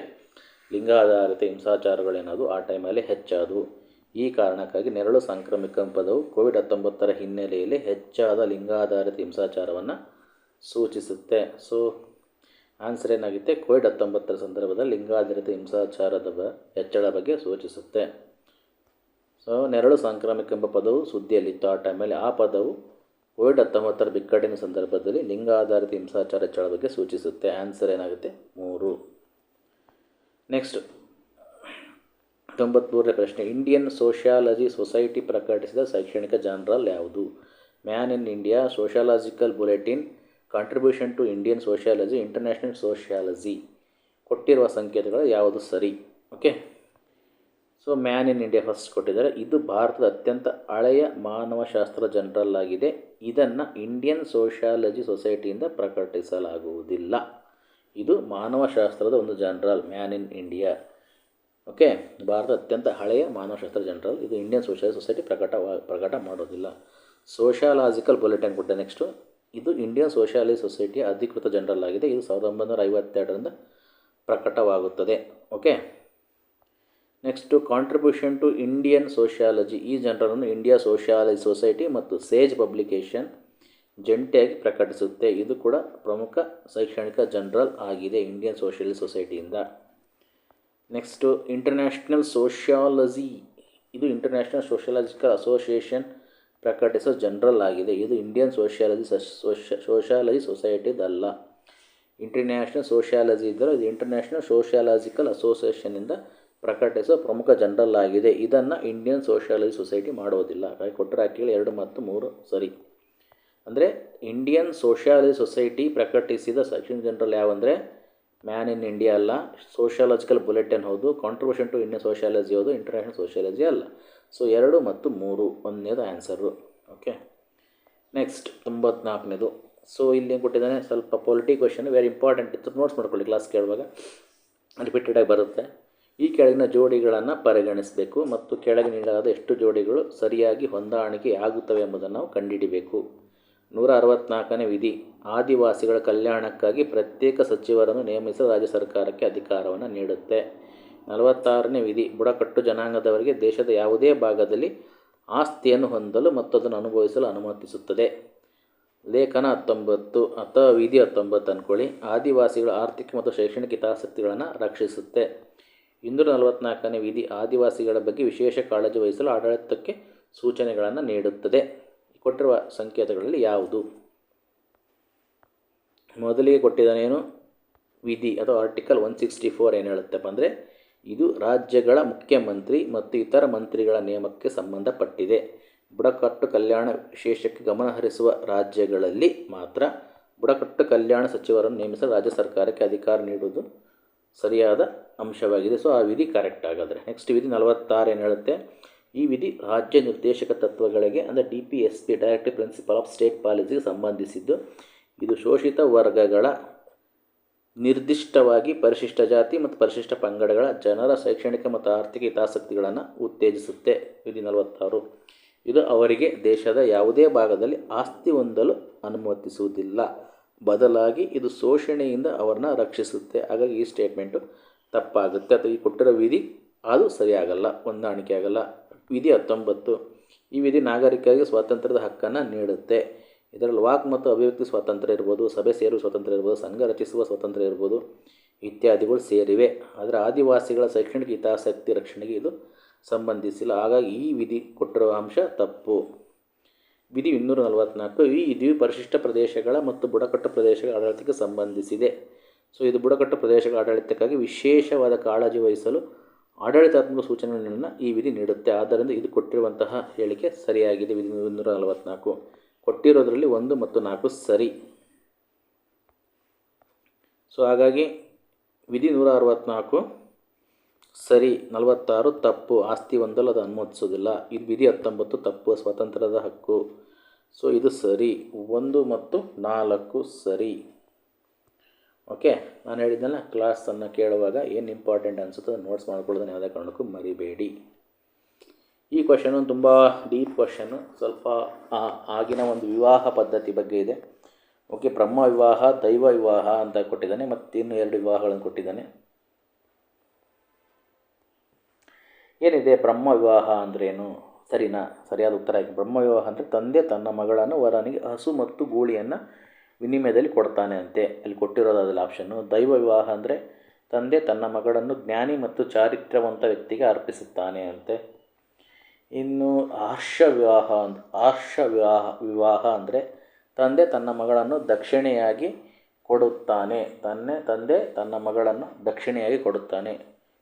ಲಿಂಗಾಧಾರಿತ ಹಿಂಸಾಚಾರಗಳೇನಾದವು ಆ ಟೈಮಲ್ಲಿ ಹೆಚ್ಚಾದವು. ಈ ಕಾರಣಕ್ಕಾಗಿ ನೆರಳು ಸಾಂಕ್ರಾಮಿಕ ಪದವು ಕೋವಿಡ್ ಹತ್ತೊಂಬತ್ತರ ಹಿನ್ನೆಲೆಯಲ್ಲಿ ಹೆಚ್ಚಾದ ಲಿಂಗಾಧಾರಿತ ಹಿಂಸಾಚಾರವನ್ನು ಸೂಚಿಸುತ್ತೆ. ಸೊ ಆನ್ಸರ್ ಏನಾಗುತ್ತೆ? ಕೋವಿಡ್ ಹತ್ತೊಂಬತ್ತರ ಸಂದರ್ಭದಲ್ಲಿ ಲಿಂಗಾಧಾರಿತ ಹಿಂಸಾಚಾರದ ಬ, ಹೆಚ್ಚಳ ಬಗ್ಗೆ ಸೂಚಿಸುತ್ತೆ. ಸೊ ನೆರಳು ಸಾಂಕ್ರಾಮಿಕ ಎಂಬ ಪದವು ಸುದ್ದಿಯಲ್ಲಿತ್ತು. ಆ ಟೈಮಲ್ಲಿ ಆ ಪದವು ಕೋವಿಡ್ ಹತ್ತೊಂಬತ್ತರ ಬಿಕ್ಕಟ್ಟಿನ ಸಂದರ್ಭದಲ್ಲಿ ಲಿಂಗಾಧಾರಿತ ಹಿಂಸಾಚಾರ ಹೆಚ್ಚಳ ಬಗ್ಗೆ ಸೂಚಿಸುತ್ತೆ. ಆನ್ಸರ್ ಏನಾಗುತ್ತೆ? ಮೂರು. ನೆಕ್ಸ್ಟ್ ತೊಂಬತ್ತ್ಮೂರನೇ ಪ್ರಶ್ನೆ. ಇಂಡಿಯನ್ ಸೋಷಿಯಾಲಜಿ ಸೊಸೈಟಿ ಪ್ರಕಟಿಸಿದ ಶೈಕ್ಷಣಿಕ ಜರ್ನಲ್ ಯಾವುದು? Man in India sociological bulletin contribution to Indian sociology international sociology ಕೊಟ್ಟಿರುವ ಸಂಕೇತಗಳು ಯಾವುದು? ಸರಿ. Okay so man in India first ಕೊಟ್ಟಿದ್ದಾರೆ. ಇದು ಭಾರತದ ಅತ್ಯಂತ ಹಳೆಯ ಮಾನವಶಾಸ್ತ್ರ ಜನರಲ್ ಆಗಿದೆ. ಇದನ್ನು ಇಂಡಿಯನ್ ಸೋಷಿಯಾಲಜಿ ಸೊಸೈಟಿಯಿಂದ ಪ್ರಕಟಿಸಲಾಗುವುದಿಲ್ಲ. ಇದು ಮಾನವಶಾಸ್ತ್ರದ ಒಂದು journal man in India okay Bharat ಅತ್ಯಂತ ಹಳೆಯ ಮಾನವಶಾಸ್ತ್ರ ಜನರಲ್, ಇದು ಇಂಡಿಯನ್ ಸೋಷಿಯಲ್ ಸೊಸೈಟಿ ಪ್ರಕಟ ಪ್ರಕಟ ಮಾಡೋದಿಲ್ಲ. ಸೋಷಿಯಾಲಾಜಿಕಲ್ ಬುಲೆಟಿನ್ ಕೊಟ್ಟೆ ನೆಕ್ಸ್ಟು ಇದು ಇಂಡಿಯನ್ ಸೋಷಿಯಾಲಿಸ್ಟ್ ಸೊಸೈಟಿಯ ಅಧಿಕೃತ ಜನರಲ್ ಆಗಿದೆ. ಇದು ಸಾವಿರದ ಒಂಬೈನೂರ ಐವತ್ತೆರಡರಿಂದ ಪ್ರಕಟವಾಗುತ್ತದೆ. Okay next contribution to Indian sociology ಈ ಜನರನ್ನು ಇಂಡಿಯಾ ಸೋಷಿಯಾಲಜಿ ಸೊಸೈಟಿ ಮತ್ತು ಸೇಜ್ ಪಬ್ಲಿಕೇಶನ್ ಜಂಟಿಯಾಗಿ ಪ್ರಕಟಿಸುತ್ತೆ. ಇದು ಕೂಡ ಪ್ರಮುಖ ಶೈಕ್ಷಣಿಕ ಜನರಲ್ ಆಗಿದೆ ಇಂಡಿಯನ್ ಸೋಷಿಯಲ್ ಸೊಸೈಟಿಯಿಂದ ನೆಕ್ಸ್ಟು ಇಂಟರ್ನ್ಯಾಷನಲ್ ಸೋಷಿಯಾಲಜಿ ಇದು ಇಂಟರ್ನ್ಯಾಷನಲ್ ಸೋಷಿಯಾಲಜಿಕಲ್ ಅಸೋಸಿಯೇಷನ್ ಪ್ರಕಟಿಸೋ ಜನರಲ್ ಆಗಿದೆ. ಇದು ಇಂಡಿಯನ್ ಸೋಷಿಯಾಲಜಿ ಸೋಷಿಯಾಲಜಿ ಸೊಸೈಟಿದಲ್ಲ ಇಂಟರ್ನ್ಯಾಷನಲ್ ಸೋಷಿಯಾಲಜಿ ಇದ್ದರೆ ಇದು ಇಂಟರ್ನ್ಯಾಷನಲ್ ಸೋಷಿಯಾಲಜಿಕಲ್ ಅಸೋಸಿಯೇಷನಿಂದ ಪ್ರಕಟಿಸೋ ಪ್ರಮುಖ ಜನರಲ್ ಆಗಿದೆ. ಇದನ್ನು ಇಂಡಿಯನ್ ಸೋಷಿಯಾಲಜಿ ಸೊಸೈಟಿ ಮಾಡೋದಿಲ್ಲ. ಹಾಗಾಗಿ ಕೊಟ್ಟರೆ ಹಾಕಿಗಳು ಎರಡು ಮತ್ತು ಮೂರು ಸರಿ. ಅಂದರೆ ಇಂಡಿಯನ್ ಸೋಷಿಯಾಲಜಿ ಸೊಸೈಟಿ ಪ್ರಕಟಿಸಿದ ಸೆಕ್ಷನ್ ಜನರಲ್ ಯಾವಂದರೆ ಮ್ಯಾನ್ ಇನ್ ಇಂಡಿಯಾ ಅಲ್ಲ, ಸೋಷಿಯಾಲಜಿಕಲ್ ಬುಲೆಟಿನ್ ಹೌದು ಕಾಂಟ್ರಿಬ್ಯೂಷನ್ ಟು ಇಂಡಿಯನ್ ಸೋಷಿಯಾಲಜಿ ಹೌದು ಇಂಟರ್ನ್ಯಾಷನಲ್ ಸೋಷಿಯಾಲಜಿ ಅಲ್ಲ. ಸೊ ಎರಡು ಮತ್ತು ಮೂರು ಒಂದನೇದು ಆ್ಯನ್ಸರು ಓಕೆ ನೆಕ್ಸ್ಟ್ ತೊಂಬತ್ನಾಲ್ಕನೇದು. ಸೊ ಇಲ್ಲಿ ಕೊಟ್ಟಿದ್ದಾನೆ? ಸ್ವಲ್ಪ ಪೊಲಿಟಿ ಕ್ವಶನ್ ವೆರಿ ಇಂಪಾರ್ಟೆಂಟ್ ಇತ್ತು. ನೋಟ್ಸ್ ಮಾಡ್ಕೊಳ್ಳಿ ಕ್ಲಾಸ್ ಕೇಳುವಾಗ. ರಿಪೀಟೆಡಾಗಿ ಬರುತ್ತೆ. ಈ ಕೆಳಗಿನ ಜೋಡಿಗಳನ್ನು ಪರಿಗಣಿಸಬೇಕು ಮತ್ತು ಕೆಳಗೆ ನೀಡಲಾದ ಎಷ್ಟು ಜೋಡಿಗಳು ಸರಿಯಾಗಿ ಹೊಂದಾಣಿಕೆ ಆಗುತ್ತವೆ ಎಂಬುದನ್ನು ನಾವು ಕಂಡುಹಿಡಿಬೇಕು. ನೂರ ಅರವತ್ತ್ನಾಲ್ಕನೇ ವಿಧಿ. ಆದಿವಾಸಿಗಳ ಕಲ್ಯಾಣಕ್ಕಾಗಿ ಪ್ರತ್ಯೇಕ ಸಚಿವರನ್ನು ನೇಮಿಸಲು ರಾಜ್ಯ ಸರ್ಕಾರಕ್ಕೆ ಅಧಿಕಾರವನ್ನು ನೀಡುತ್ತೆ. ನಲವತ್ತಾರನೇ ವಿಧಿ. ಬುಡಕಟ್ಟು ಜನಾಂಗದವರಿಗೆ ದೇಶದ ಯಾವುದೇ ಭಾಗದಲ್ಲಿ ಆಸ್ತಿಯನ್ನು ಹೊಂದಲು ಮತ್ತು ಅದನ್ನು ಅನುಭವಿಸಲು ಅನುಮತಿಸುತ್ತದೆ. ಲೇಖನ ಹತ್ತೊಂಬತ್ತು. ಅಥವಾ ವಿಧಿ ಹತ್ತೊಂಬತ್ತು ಅಂದ್ಕೊಳ್ಳಿ ಆದಿವಾಸಿಗಳ ಆರ್ಥಿಕ ಮತ್ತು ಶೈಕ್ಷಣಿಕ ಹಿತಾಸಕ್ತಿಗಳನ್ನು ರಕ್ಷಿಸುತ್ತೆ. ಇನ್ನೂರ ನಲವತ್ನಾಲ್ಕನೇ ವಿಧಿ. ಆದಿವಾಸಿಗಳ ಬಗ್ಗೆ ವಿಶೇಷ ಕಾಳಜಿ ವಹಿಸಲು ಆಡಳಿತಕ್ಕೆ ಸೂಚನೆಗಳನ್ನು ನೀಡುತ್ತದೆ. ಕೊಟ್ಟಿರುವ ಸಂಕೇತಗಳಲ್ಲಿ ಯಾವುದು? ಮೊದಲಿಗೆ ಕೊಟ್ಟಿದ್ದಾನೇನು? ವಿಧಿ ಅಥವಾ ಆರ್ಟಿಕಲ್ ಒನ್ ಸಿಕ್ಸ್ಟಿ ಫೋರ್ ಏನು ಹೇಳುತ್ತಪ್ಪ ಅಂದರೆ, ಇದು ರಾಜ್ಯಗಳ ಮುಖ್ಯಮಂತ್ರಿ ಮತ್ತು ಇತರ ಮಂತ್ರಿಗಳ ನೇಮಕ್ಕೆ ಸಂಬಂಧಪಟ್ಟಿದೆ. ಬುಡಕಟ್ಟು ಕಲ್ಯಾಣ ವಿಶೇಷಕ್ಕೆ ಗಮನಹರಿಸುವ ರಾಜ್ಯಗಳಲ್ಲಿ ಮಾತ್ರ ಬುಡಕಟ್ಟು ಕಲ್ಯಾಣ ಸಚಿವರನ್ನು ನೇಮಿಸಲು ರಾಜ್ಯ ಸರ್ಕಾರಕ್ಕೆ ಅಧಿಕಾರ ನೀಡುವುದು ಸರಿಯಾದ ಅಂಶವಾಗಿದೆ. ಸೊ ಆ ವಿಧಿ ಕರೆಕ್ಟ್ ಆಗಾದರೆ ನೆಕ್ಸ್ಟ್ ವಿಧಿ ನಲವತ್ತಾರು ಏನು ಹೇಳುತ್ತೆ? ಈ ವಿಧಿ ರಾಜ್ಯ ನಿರ್ದೇಶಕ ತತ್ವಗಳಿಗೆ, ಅಂದರೆ D P S P directive principle of state ಪಾಲಿಸಿಗೆ ಸಂಬಂಧಿಸಿದ್ದು. ಇದು ಶೋಷಿತ ವರ್ಗಗಳ ನಿರ್ದಿಷ್ಟವಾಗಿ ಪರಿಶಿಷ್ಟ ಜಾತಿ ಮತ್ತು ಪರಿಶಿಷ್ಟ ಪಂಗಡಗಳ ಜನರ ಶೈಕ್ಷಣಿಕ ಮತ್ತು ಆರ್ಥಿಕ ಹಿತಾಸಕ್ತಿಗಳನ್ನು ಉತ್ತೇಜಿಸುತ್ತೆ. ವಿಧಿ ನಲವತ್ತಾರು. ಇದು ಅವರಿಗೆ ದೇಶದ ಯಾವುದೇ ಭಾಗದಲ್ಲಿ ಆಸ್ತಿ ಹೊಂದಲು ಅನುಮತಿಸುವುದಿಲ್ಲ. ಬದಲಾಗಿ ಇದು ಶೋಷಣೆಯಿಂದ ಅವರನ್ನ ರಕ್ಷಿಸುತ್ತೆ. ಹಾಗಾಗಿ ಈ ಸ್ಟೇಟ್ಮೆಂಟು ತಪ್ಪಾಗುತ್ತೆ. ಅಥವಾ ಈ ಕೊಟ್ಟಿರೋ ವಿಧಿ ಅದು ಸರಿಯಾಗಲ್ಲ, ಹೊಂದಾಣಿಕೆ ಆಗಲ್ಲ. ವಿಧಿ ಹತ್ತೊಂಬತ್ತು. ಈ ವಿಧಿ ನಾಗರಿಕರಿಗೆ ಸ್ವಾತಂತ್ರ್ಯದ ಹಕ್ಕನ್ನು ನೀಡುತ್ತೆ. ಇದರಲ್ಲಿ ವಾಕ್ ಮತ್ತು ಅಭಿವ್ಯಕ್ತಿ ಸ್ವಾತಂತ್ರ್ಯ ಇರ್ಬೋದು, ಸಭೆ ಸೇರುವ ಸ್ವಾತಂತ್ರ್ಯ ಇರ್ಬೋದು, ಸಂಘ ರಚಿಸುವ ಸ್ವಾತಂತ್ರ್ಯ ಇರ್ಬೋದು ಇತ್ಯಾದಿಗಳು ಸೇರಿವೆ. ಆದರೆ ಆದಿವಾಸಿಗಳ ಶೈಕ್ಷಣಿಕ ಹಿತಾಸಕ್ತಿ ರಕ್ಷಣೆಗೆ ಇದು ಸಂಬಂಧಿಸಿಲ್ಲ. ಹಾಗಾಗಿ ಈ ವಿಧಿ ಕೊಟ್ಟಿರುವ ಅಂಶ ತಪ್ಪು. ವಿಧಿ ಇನ್ನೂರ ನಲವತ್ತ್ನಾಲ್ಕು ಈ ವಿಧಿಯು ಪರಿಶಿಷ್ಟ ಪ್ರದೇಶಗಳ ಮತ್ತು ಬುಡಕಟ್ಟು ಪ್ರದೇಶಗಳ ಆಡಳಿತಕ್ಕೆ ಸಂಬಂಧಿಸಿದೆ. ಸೊ ಇದು ಬುಡಕಟ್ಟು ಪ್ರದೇಶಗಳ ಆಡಳಿತಕ್ಕಾಗಿ ವಿಶೇಷವಾದ ಕಾಳಜಿ ವಹಿಸಲು ಆಡಳಿತಾತ್ಮಕ ಸೂಚನೆಗಳನ್ನು ಈ ವಿಧಿ ನೀಡುತ್ತೆ. ಆದ್ದರಿಂದ ಇದು ಕೊಟ್ಟಿರುವಂತಹ ಹೇಳಿಕೆ ಸರಿಯಾಗಿದೆ. ವಿಧಿ ಇನ್ನೂರ ನಲವತ್ತ್ನಾಲ್ಕು ಕೊಟ್ಟಿರೋದರಲ್ಲಿ ಒಂದು ಮತ್ತು ನಾಲ್ಕು ಸರಿ. ಸೊ ಹಾಗಾಗಿ ವಿಧಿ ನೂರ ಅರವತ್ತ್ನಾಲ್ಕು ಸರಿ, ನಲವತ್ತಾರು ತಪ್ಪು, ಆಸ್ತಿ ಹೊಂದಲು ಅದು ಅನುಮತಿಸೋದಿಲ್ಲ. ಇದು ವಿಧಿ ಹತ್ತೊಂಬತ್ತು ತಪ್ಪು ಸ್ವಾತಂತ್ರ್ಯದ ಹಕ್ಕು. ಸೊ ಇದು ಸರಿ. ಒಂದು ಮತ್ತು ನಾಲ್ಕು ಸರಿ. ಓಕೆ, ನಾನು ಹೇಳಿದ್ದೆಲ್ಲ ಕ್ಲಾಸನ್ನು ಕೇಳುವಾಗ ಏನು ಇಂಪಾರ್ಟೆಂಟ್ ಅನಿಸುತ್ತೋ ನೋಟ್ಸ್ ಮಾಡ್ಕೊಳ್ಳೋದನ್ನು ಯಾವುದೇ ಕಾರಣಕ್ಕೂ ಮರಿಬೇಡಿ. ಈ ಕ್ವಶನು ತುಂಬ ಡೀಪ್ ಕ್ವಶನು ಸ್ವಲ್ಪ ಆಗಿನ ಒಂದು ವಿವಾಹ ಪದ್ಧತಿ ಬಗ್ಗೆ ಇದೆ. ಓಕೆ, ಬ್ರಹ್ಮ ವಿವಾಹ, ದೈವ ವಿವಾಹ ಅಂತ ಕೊಟ್ಟಿದ್ದಾನೆ ಮತ್ತು ಇನ್ನು ಎರಡು ವಿವಾಹಗಳನ್ನು ಕೊಟ್ಟಿದ್ದಾನೆ. ಏನಿದೆ ಬ್ರಹ್ಮ ವಿವಾಹ ಅಂದ್ರೇನು? ಸರಿನಾ? ಸರಿಯಾದ ಉತ್ತರ ಆಗಿದೆ ಬ್ರಹ್ಮ ವಿವಾಹ ಅಂದರೆ ತಂದೆ ತನ್ನ ಮಗಳನ್ನು ವರನಿಗೆ ಹಸು ಮತ್ತು ಗೂಳಿಯನ್ನು ವಿನಿಮಯದಲ್ಲಿ ಕೊಡ್ತಾನೆ ಅಂತೆ. ಅಲ್ಲಿ ಕೊಟ್ಟಿರೋದು ಅದರಲ್ಲಿ ಆಪ್ಷನ್ನು ದೈವ ವಿವಾಹ ಅಂದರೆ ತಂದೆ ತನ್ನ ಮಗಳನ್ನು ಜ್ಞಾನಿ ಮತ್ತು ಚಾರಿತ್ರ್ಯವಂತ ವ್ಯಕ್ತಿಗೆ ಅರ್ಪಿಸುತ್ತಾನೆ ಅಂತೆ. ಇನ್ನು ಆರ್ಷ ವಿವಾಹ ಅಂತ ಆರ್ಷ ವಿವಾಹ ವಿವಾಹ ಅಂದರೆ ತಂದೆ ತನ್ನ ಮಗಳನ್ನು ದಕ್ಷಿಣೆಯಾಗಿ ಕೊಡುತ್ತಾನೆ. ತನ್ನೆ, ತಂದೆ ತನ್ನ ಮಗಳನ್ನು ದಕ್ಷಿಣೆಯಾಗಿ ಕೊಡುತ್ತಾನೆ.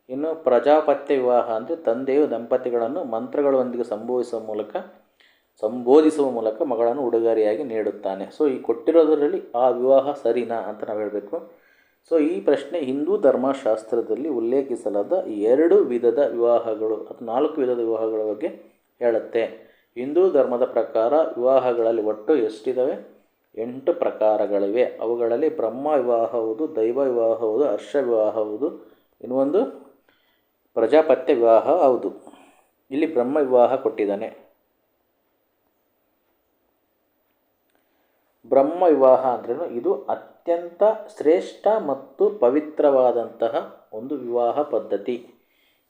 ಇನ್ನು ಪ್ರಜಾಪತ್ಯ ವಿವಾಹ ಅಂದರೆ ತಂದೆಯು ದಂಪತಿಗಳನ್ನು ಮಂತ್ರಗಳೊಂದಿಗೆ ಸಂಭವಿಸುವ ಮೂಲಕ ಸಂಬೋಧಿಸುವ ಮೂಲಕ ಮಗಳನ್ನು ಉಡುಗೊರೆಯಾಗಿ ನೀಡುತ್ತಾನೆ. ಸೊ ಈ ಕೊಟ್ಟಿರೋದರಲ್ಲಿ ಆ ವಿವಾಹ ಸರಿನಾ ಅಂತ ನಾವು ಹೇಳಬೇಕು. ಸೊ ಈ ಪ್ರಶ್ನೆ ಹಿಂದೂ ಧರ್ಮಶಾಸ್ತ್ರದಲ್ಲಿ ಉಲ್ಲೇಖಿಸಲಾದ ಎರಡು ವಿಧದ ವಿವಾಹಗಳು ಅಥವಾ ನಾಲ್ಕು ವಿಧದ ವಿವಾಹಗಳ ಬಗ್ಗೆ ಹೇಳುತ್ತೆ. ಹಿಂದೂ ಧರ್ಮದ ಪ್ರಕಾರ ವಿವಾಹಗಳಲ್ಲಿ ಒಟ್ಟು ಎಷ್ಟಿದ್ದಾವೆ ಎಂಟು ಪ್ರಕಾರಗಳಿವೆ. ಅವುಗಳಲ್ಲಿ ಬ್ರಹ್ಮ ವಿವಾಹ ಹೌದು ದೈವ ವಿವಾಹ ಹೌದು ಹರ್ಷ ವಿವಾಹ ಹೌದು ಇನ್ನೊಂದು ಪ್ರಜಾಪತ್ಯ ವಿವಾಹ ಹೌದು. ಇಲ್ಲಿ ಬ್ರಹ್ಮ ವಿವಾಹ ಕೊಟ್ಟಿದ್ದಾನೆ. ಬ್ರಹ್ಮ ವಿವಾಹ ಅಂದ್ರೇನು ಇದು ಅತ್ಯಂತ ಶ್ರೇಷ್ಠ ಮತ್ತು ಪವಿತ್ರವಾದಂತಹ ಒಂದು ವಿವಾಹ ಪದ್ಧತಿ.